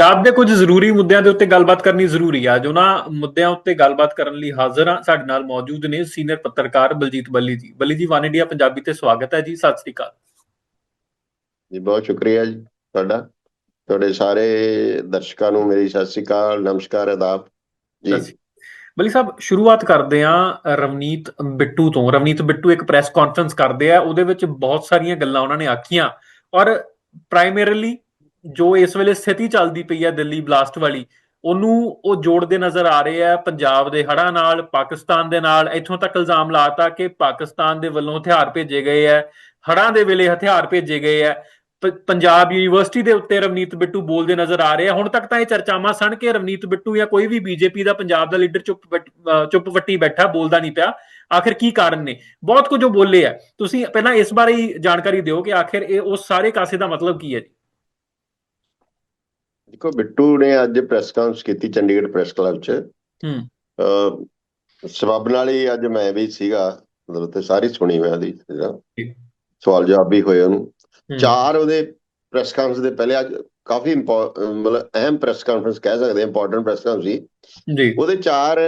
ਪੰਜਾਬ ਦੇ ਕੁਝ ਜ਼ਰੂਰੀ ਮੁੱਦਿਆਂ ਦੇ ਉੱਤੇ ਗੱਲਬਾਤ ਕਰਨੀ ਜ਼ਰੂਰੀ ਆ। ਜੋ ਨਾ ਮੁੱਦਿਆਂ ਉੱਤੇ ਗੱਲਬਾਤ ਕਰਨ ਲਈ ਹਾਜ਼ਰ ਆ ਸਾਡੇ ਨਾਲ ਮੌਜੂਦ ਨੇ ਸੀਨੀਅਰ ਪੱਤਰਕਾਰ ਬਲਜੀਤ ਬੱਲੀ ਜੀ। ਬੱਲੀ ਜੀ ਵਨ ਇੰਡੀਆ ਪੰਜਾਬੀ ਤੇ ਸਵਾਗਤ ਹੈ ਜੀ। ਸਤਿ ਸ੍ਰੀ ਅਕਾਲ। ਜੀ ਬਹੁਤ ਸ਼ੁਕਰੀਆ ਜੀ ਤੁਹਾਡਾ। ਤੁਹਾਡੇ ਸਾਰੇ ਦਰਸ਼ਕਾਂ ਨੂੰ ਮੇਰੀ ਸਤਿ ਸ੍ਰੀ ਅਕਾਲ ਨਮਸਕਾਰ ਆਦਾਬ। ਜੀ। ਬੱਲੀ ਸਾਹਿਬ ਸ਼ੁਰੂਆਤ ਕਰਦੇ ਆ ਰਵਨੀਤ ਬਿੱਟੂ ਤੋਂ। ਰਵਨੀਤ ਬਿੱਟੂ ਇੱਕ ਪ੍ਰੈਸ ਕਾਨਫਰੰਸ ਕਰਦੇ ਆ। ਉਹਦੇ ਵਿੱਚ ਬਹੁਤ ਸਾਰੀਆਂ ਗੱਲਾਂ ਉਹਨਾਂ ਨੇ ਆਖੀਆਂ। ਔਰ ਪ੍ਰਾਇਮਰੀਲੀ ਜੋ ਇਸ ਵੇਲੇ ਸਥਿਤੀ ਚੱਲਦੀ ਪਈ ਹੈ ਦਿੱਲੀ ਬਲਾਸਟ ਵਾਲੀ, ਉਹਨੂੰ ਉਹ ਜੋੜਦੇ ਨਜ਼ਰ ਆ ਰਹੇ ਆ ਪੰਜਾਬ ਦੇ ਹੜ੍ਹਾਂ ਨਾਲ, ਪਾਕਿਸਤਾਨ ਦੇ ਨਾਲ, ਇੱਥੋਂ ਤੱਕ ਇਲਜ਼ਾਮ ਲਾਤਾ ਕਿ ਪਾਕਿਸਤਾਨ ਦੇ ਵੱਲੋਂ ਹਥਿਆਰ ਭੇਜੇ ਗਏ ਆ, ਹੜ੍ਹਾਂ ਦੇ ਵੇਲੇ ਹਥਿਆਰ ਭੇਜੇ ਗਏ ਆ ਪੰਜਾਬ ਯੂਨੀਵਰਸਿਟੀ ਦੇ ਉੱਤੇ ਰਵਨੀਤ ਬਿੱਟੂ ਬੋਲਦੇ ਨਜ਼ਰ ਆ ਰਹੇ ਆ, ਹੁਣ ਤੱਕ ਤਾਂ ਇਹ ਚਰਚਾਵਾਂ ਸਨ ਕਿ ਰਵਨੀਤ ਬਿੱਟੂ ਜਾਂ ਕੋਈ ਵੀ ਬੀਜੇਪੀ ਦਾ ਪੰਜਾਬ ਦਾ ਲੀਡਰ ਚੁੱਪ ਵੱਟ- ਅਹ ਚੁੱਪ ਵੱਟੀ ਬੈਠਾ, ਬੋਲਦਾ ਨਹੀਂ ਪਿਆ, ਆਖਿਰ ਕੀ ਕਾਰਨ ਨੇ? ਬਹੁਤ ਕੁਝ ਉਹ ਬੋਲੇ ਆ। ਤੁਸੀਂ ਪਹਿਲਾਂ ਇਸ ਬਾਰੇ ਹੀ ਜਾਣਕਾਰੀ ਦਿਓ ਕਿ ਆਖਿਰ ਇਹ, ਉਸ ਸਾਰੇ ਕਾਸੇ ਦਾ ਮਤਲਬ ਕੀ ਹੈ ਜੀ? ਦੇਖੋ ਬਿੱਟੂ ਨੇ ਅੱਜ ਪ੍ਰੈਸ ਕਾਨਫਰੰਸ ਕੀਤੀ ਚੰਡੀਗੜ੍ਹ ਪ੍ਰੈਸ ਕਲੱਬ 'ਚ। ਹੂੰ। ਸਬਬ ਨਾਲ ਹੀ ਅੱਜ ਮੈਂ ਵੀ ਸੀਗਾ ਮਤਲਬ ਤੇ ਸਾਰੀ ਸੁਣੀ ਮੈਂ ਠੀਕ। ਸਵਾਲ ਜਵਾਬ ਵੀ ਹੋਏ ਉਹਨੂੰ। ਚਾਰ ਉਹਦੇ ਪ੍ਰੈਸ ਕਾਨਫਰੰਸ ਦੇ ਪਹਿਲੇ ਅੱਜ ਕਾਫੀ ਮਤਲਬ ਅਹਿਮ ਪ੍ਰੈਸ ਕਾਨਫਰੰਸ ਕਹਿ ਸਕਦੇ ਇੰਪੋਰਟੈਂਟ ਪ੍ਰੈਸ ਕਾਨਫਰੰਸ ਸੀ। ਜੀ। ਉਹਦੇ ਚਾਰ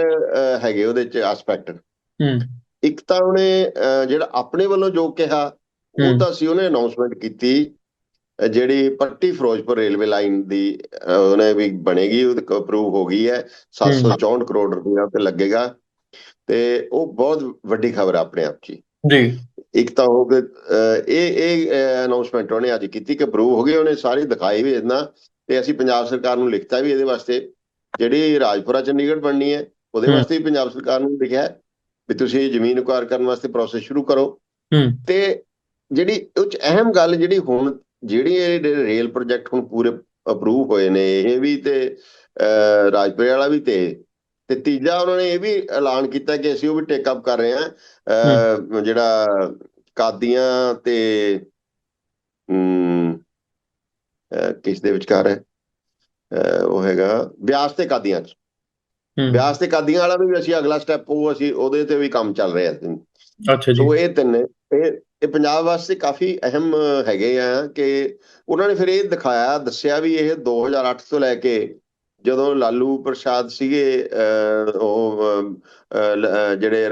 ਹੈਗੇ ਉਹਦੇ 'ਚ ਐਸਪੈਕਟ ਹੂੰ। ਇੱਕ ਤਾਂ ਉਹਨੇ ਜਿਹੜਾ ਆਪਣੇ ਵੱਲੋਂ ਜੋ ਕਿਹਾ। ਉਹ ਤਾਂ ਸੀ ਉਹਨੇ ਅਨਾਉਂਸਮੈਂਟ ਕੀਤੀ। ਜਿਹੜੀ ਪੱਟੀ ਫਿਰੋਜ਼ਪੁਰ ਰੇਲਵੇ ਲਾਈਨ ਦੀ ਉਹਨੇ ਵੀ ਬਣੇਗੀ ਉਹ ਅਪਰੂਵ ਹੋ ਗਈ ਹੈ 764 ਕਰੋੜ ਰੁਪਇਆ ਤੇ ਲੱਗੇਗਾ। ਤੇ ਉਹ ਬਹੁਤ ਵੱਡੀ ਖਬਰ ਆਪਣੇ ਆਪ ਹੀ। ਜੀ। ਇੱਕ ਤਾਂ ਉਹ ਕਿ ਇਹ ਇਹ ਅਨਾਉਂਸਮੈਂਟ ਉਹਨੇ ਅੱਜ ਕੀਤੀ ਕਿ ਅਪਰੂਵ ਹੋ ਗਈ ਉਹਨੇ ਸਾਰੀ ਦਿਖਾਈ ਵੀ ਇਦਾਂ ਤੇ ਅਸੀਂ ਪੰਜਾਬ ਸਰਕਾਰ ਨੂੰ ਲਿਖਤਾ ਵੀ ਇਹਦੇ ਵਾਸਤੇ ਜਿਹੜੀ ਰਾਜਪੁਰਾ ਚੰਡੀਗੜ੍ਹ ਬਣਨੀ ਹੈ ਉਹਦੇ ਹੂੰ। ਵਾਸਤੇ ਵੀ ਪੰਜਾਬ ਸਰਕਾਰ ਨੂੰ ਲਿਖਿਆ ਹੈ ਵੀ ਤੁਸੀਂ ਜ਼ਮੀਨ ਅਕਵਾਇਰ ਕਰਨ ਵਾਸਤੇ ਪ੍ਰੋਸੈਸ ਸ਼ੁਰੂ ਕਰੋ। ਹੂੰ। ਤੇ ਜਿਹੜੀ ਉਹ ਚ ਅਹਿਮ ਗੱਲ ਜਿਹੜੀ ਹੁਣ ਜਿਹੜੀ ਰੇਲ ਪ੍ਰੋਜੈਕਟ ਹੁਣ ਪੂਰੇ ਅਪਰੂਵ ਹੋਏ ਨੇ ਇਹ ਵੀ ਤੇ ਰਾਜਪੁਰੇ ਵਾਲਾ ਵੀ ਤੇ ਤੇ ਤੀਜਾ ਉਹਨਾਂ ਨੇ ਇਹ ਵੀ ਐਲਾਨ ਕੀਤਾ ਕਿ ਅਸੀਂ ਉਹ ਵੀ ਟੇਕ ਅਪ ਕਰ ਰਹੇ ਹਾਂ ਜਿਹੜਾ ਕਾਦੀਆਂ ਤੇ ਕਿਸ ਦੇ ਵਿਚਕਾਰ ਹੈ? ਉਹ ਹੈਗਾ ਬਿਆਸ ਤੇ ਕਾਦੀਆਂ ਚ। ਬਿਆਸ ਤੇ ਕਾਦੀਆਂ ਵਾਲਾ ਵੀ ਅਸੀਂ ਅਗਲਾ ਸਟੈਪ ਉਹ ਅਸੀਂ ਉਹਦੇ ਤੇ ਵੀ ਕੰਮ ਚੱਲ ਰਿਹਾ ਸੀ। ਅੱਛਾ ਜੀ। ਸੋ ਇਹ ਤਿੰਨ ਇਹ ਇਹ ਪੰਜਾਬ ਵਾਸਤੇ ਕਾਫੀ ਅਹਿਮ ਹੈਗੇ ਆ ਕਿ ਉਹਨਾਂ ਨੇ ਫਿਰ ਇਹ ਦਿਖਾਇਆ ਦੱਸਿਆ ਵੀ ਇਹ 2008 ਤੋਂ ਲੈ ਕੇ ਜਦੋਂ ਲਾਲੂ ਪ੍ਰਸ਼ਾਦ ਸੀਗੇ ਉਹ ਜਿਹੜੇ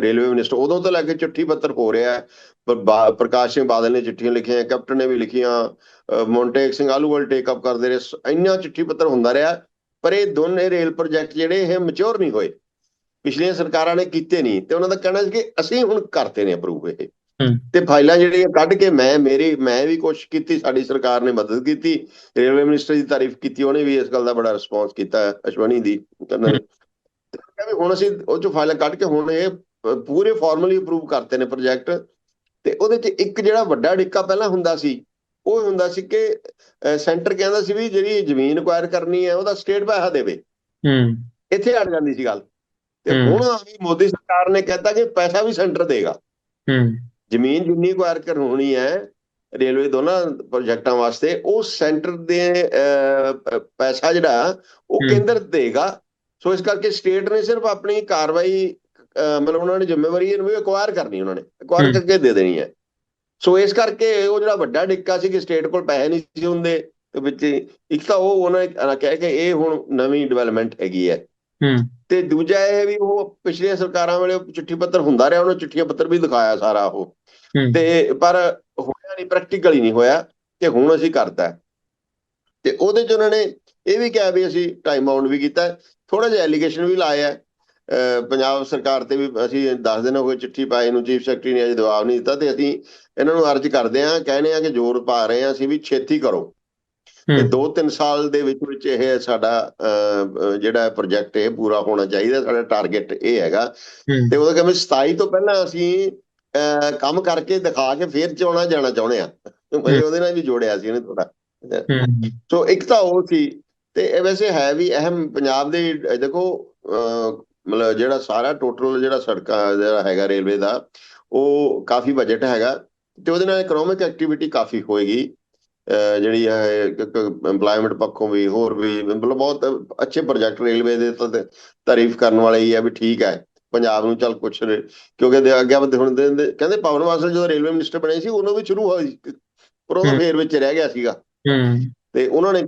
ਰੇਲਵੇ ਮਿਨਿਸਟਰ ਉਦੋਂ ਤੋਂ ਲੈ ਕੇ ਚਿੱਠੀ ਪੱਤਰ ਹੋ ਰਿਹਾ ਹੈ। ਪਰ ਬਾ- ਪ੍ਰਕਾਸ਼ ਸਿੰਘ ਬਾਦਲ ਨੇ ਚਿੱਠੀਆਂ ਲਿਖੀਆਂ ਕੈਪਟਨ ਨੇ ਵੀ ਲਿਖੀਆਂ ਮੋਂਟੇਕ ਸਿੰਘ ਆਲੂਵਾਲ ਟੇਕ ਅਪ ਕਰਦੇ ਰਹੇ ਇੰਨਾ ਚਿੱਠੀ ਪੱਤਰ ਹੁੰਦਾ ਰਿਹਾ ਪਰ ਇਹ ਦੋਨੇ ਰੇਲ ਪ੍ਰੋਜੈਕਟ ਜਿਹੜੇ ਇਹ ਮੈਚੁਰ ਨਹੀਂ ਹੋਏ। ਪਿਛਲੀਆਂ ਸਰਕਾਰਾਂ ਨੇ ਕੀਤੇ ਨਹੀਂ ਤੇ ਉਹਨਾਂ ਦਾ ਕਹਿਣਾ ਸੀ ਕਿ ਅਸੀਂ ਹੁਣ ਕਰਤੇ ਨੇ ਅਪਰੂਵ ਇਹ। ਤੇ ਫਾਈਲਾਂ ਜਿਹੜੀਆਂ ਕੱਢ ਕੇ ਮੈਂ ਮੇਰੀ ਮੈਂ ਵੀ ਕੋਸ਼ਿਸ਼ ਕੀਤੀ ਸਾਡੀ ਸਰਕਾਰ ਨੇ ਮਦਦ ਕੀਤੀ ਰੇਲਵੇ ਮਿਨਿਸਟਰ ਦੀ ਤਾਰੀਫ ਕੀਤੀ ਉਹਨੇ ਵੀ ਇਸ ਗੱਲ ਦਾ ਬੜਾ ਰਿਸਪੌਂਸ ਕੀਤਾ ਅਸ਼ਵਨੀ ਦੀ ਉਹਨਾਂ ਨੇ ਤੇ ਕਿਹਾ ਵੀ ਹੁਣ ਅਸੀਂ ਉਹ ਚੋਂ ਫਾਈਲਾਂ ਕੱਢ ਕੇ ਹੁਣ ਇਹ ਪੂਰੇ ਫਾਰਮਲੀ ਅਪਰੂਵ ਕਰਤੇ ਨੇ ਪ੍ਰੋਜੈਕਟ ਤੇ ਉਹਦੇ 'ਚ ਇੱਕ ਜਿਹੜਾ ਵੱਡਾ ਡਿੱਕਾ ਪਹਿਲਾਂ ਹੁੰਦਾ ਸੀ ਉਹ ਹੁੰਦਾ ਸੀ ਕਿ ਸੈਂਟਰ ਕਹਿੰਦਾ ਸੀ ਵੀ ਜਿਹੜੀ ਜ਼ਮੀਨ ਅਕਵਾਇਰ ਕਰਨੀ ਹੈ ਉਹਦਾ ਸਟੇਟ ਪੈਸਾ ਦੇਵੇ। ਹੂੰ। ਇੱਥੇ ਅੜ ਜਾਂਦੀ ਸੀ ਗੱਲ। ਤੇ। ਹੁਣ ਵੀ ਮੋਦੀ ਸਰਕਾਰ ਨੇ ਕਹਿਤਾ ਕਿ ਪੈਸਾ ਵੀ ਸੈਂਟਰ ਦੇਗਾ। ਹੂੰ। ਜ਼ਮੀਨ ਜਿੰਨੀ ਅਕਵਾਇਰ ਕਰਵਾਉਣੀ ਹੈ ਰੇਲਵੇ ਦੋਨਾਂ ਪ੍ਰੋਜੈਕਟਾਂ ਵਾਸਤੇ ਉਹ ਸੈਂਟਰ ਦੇ ਪੈਸਾ ਜਿਹੜਾ ਉਹ। ਕੇਂਦਰ ਦੇਗਾ। ਸੋ ਇਸ ਕਰਕੇ ਸਟੇਟ ਨੇ ਸਿਰਫ ਆਪਣੀ ਕਾਰਵਾਈ ਮਤਲਬ ਉਹਨਾਂ ਨੇ ਜ਼ਿੰਮੇਵਾਰੀ ਇਹਨੂੰ ਵੀ ਅਕਵਾਇਰ ਕਰਨੀ ਉਹਨਾਂ ਨੇ। ਅਕਵਾਇਰ। ਕਰਕੇ ਦੇ ਦੇਣੀ ਹੈ। ਸੋ ਇਸ ਕਰਕੇ ਉਹ ਜਿਹੜਾ ਵੱਡਾ ਡਿੱਕਾ ਸੀ ਕਿ ਸਟੇਟ ਕੋਲ ਪੈਸੇ ਨਹੀਂ ਸੀ ਹੁੰਦੇ ਤੇ ਵਿੱਚ ਇੱਕ ਤਾਂ ਉਹ ਉਹਨਾਂ ਨੇ ਕਿਹਾ ਕਿ ਇਹ ਹੁਣ ਨਵੀਂ ਡਿਵੈਲਪਮੈਂਟ ਹੈਗੀ ਹੈ। ਹੂੰ। ਤੇ ਦੂਜਾ ਇਹ ਵੀ ਉਹ ਪਿਛਲੀਆਂ ਸਰਕਾਰਾਂ ਵੇਲੇ ਚਿੱਠੀ ਪੱਤਰ ਹੁੰਦਾ ਰਿਹਾ ਉਹਨੂੰ ਚਿੱਠੀਆਂ ਪੱਤਰ ਵੀ ਦਿਖਾਇਆ ਸਾਰਾ ਉਹ। ਤੇ ਪਰ ਹੋਇਆ ਨਹੀਂ ਪ੍ਰੈਕਟੀਕਲੀ ਨਹੀਂ ਹੋਇਆ ਕਿ ਹੁਣ ਅਸੀਂ ਕਰਤਾ। ਤੇ ਉਹਦੇ ਚ ਉਹਨਾਂ ਨੇ ਇਹ ਵੀ ਕਿਹਾ ਵੀ ਅਸੀਂ ਟਾਈਮ ਆਊਟ ਵੀ ਕੀਤਾ। ਥੋੜਾ ਜਿਹਾ ਐਲੀਗੇਸ਼ਨ ਵੀ ਲਾਇਆ। ਪੰਜਾਬ ਸਰਕਾਰ ਤੇ ਵੀ ਅਸੀਂ 10 ਦਿਨ ਹੋ ਗਏ ਚਿੱਠੀ ਪਾਈ ਨੂੰ ਚੀਫ ਸੈਕਟਰੀ ਨੇ ਅਜੇ ਜਵਾਬ ਨਹੀਂ ਦਿੱਤਾ ਤੇ ਅਸੀਂ ਇਹਨਾਂ ਨੂੰ ਅਰਜ਼ ਕਰਦੇ ਹਾਂ ਕਹਿੰਦੇ ਆ ਕਿ ਜ਼ੋਰ ਪਾ ਰਹੇ ਹਾਂ ਅਸੀਂ ਵੀ ਛੇਤੀ ਕਰੋ। ਤੇ ਹੂੰ। 2-3 ਸਾਲ ਦੇ ਵਿੱਚ ਵਿੱਚ ਇਹ ਸਾਡਾ ਜਿਹੜਾ ਪ੍ਰੋਜੈਕਟ ਇਹ ਪੂਰਾ ਹੋਣਾ ਚਾਹੀਦਾ ਸਾਡਾ ਟਾਰਗੇਟ ਇਹ ਹੈਗਾ। ਤੇ ਉਹਦਾ ਕਹਿੰਦੇ 27 ਤੋਂ ਪਹਿਲਾਂ ਅਸੀਂ ਕੰਮ ਕਰਕੇ ਦਿਖਾ ਕੇ ਫੇਰ ਚੋਣਾ ਜਾਣਾ ਚਾਹੁੰਦੇ ਆ ਮੈਂ ਉਹਦੇ ਨਾਲ ਵੀ ਜੋੜਿਆ ਸੀ ਉਹਨੇ ਥੋੜਾ ਸੋ ਇੱਕ ਤਾਂ ਉਹ ਸੀ ਤੇ ਇਹ ਵੈਸੇ ਹੈ ਵੀ ਅਹਿਮ ਪੰਜਾਬ ਦੇ ਦੇਖੋ ਮਤਲਬ ਜਿਹੜਾ ਸਾਰਾ ਟੋਟਲ ਜਿਹੜਾ ਸੜਕਾਂ ਜਿਹੜਾ ਹੈਗਾ ਰੇਲਵੇ ਦਾ ਉਹ ਕਾਫੀ ਬਜਟ ਹੈਗਾ ਤੇ ਉਹਦੇ ਨਾਲ ਇਕਨੋਮਿਕ ਐਕਟੀਵਿਟੀ ਕਾਫੀ ਹੋਏਗੀ। ਜਿਹੜੀ ਹੈ EMPLOYMENT ਪੱਖੋਂ ਵੀ ਹੋਰ ਵੀ ਮਤਲਬ ਬਹੁਤ ਅੱਛੇ ਪ੍ਰੋਜੈਕਟ ਰੇਲਵੇ ਦੇ ਤਾਂ ਤਾਰੀਫ ਕਰਨ ਵਾਲੇ ਹੀ ਆ ਵੀ ਠੀਕ ਹੈ ਪੰਜਾਬ ਨੂੰ ਚੱਲ ਕੁਛ ਕਿਉਂਕਿ ਦੇ ਅੱਗੇ ਵੱਧ ਹੁਣ ਕਹਿੰਦੇ ਪਵਨ ਵਾਸਲ ਜਦੋਂ ਰੇਲਵੇ ਮਿਨਿਸਟਰ ਬਣੇ ਸੀ ਉਹਨੂੰ ਵੀ ਸ਼ੁਰੂ ਹੋਈ ਪਰ ਉਹ। ਫੇਰ ਵਿੱਚ ਰਹਿ ਗਿਆ ਸੀਗਾ। ਹੂੰ। ਤੇ ਉਹਨਾਂ ਨੇ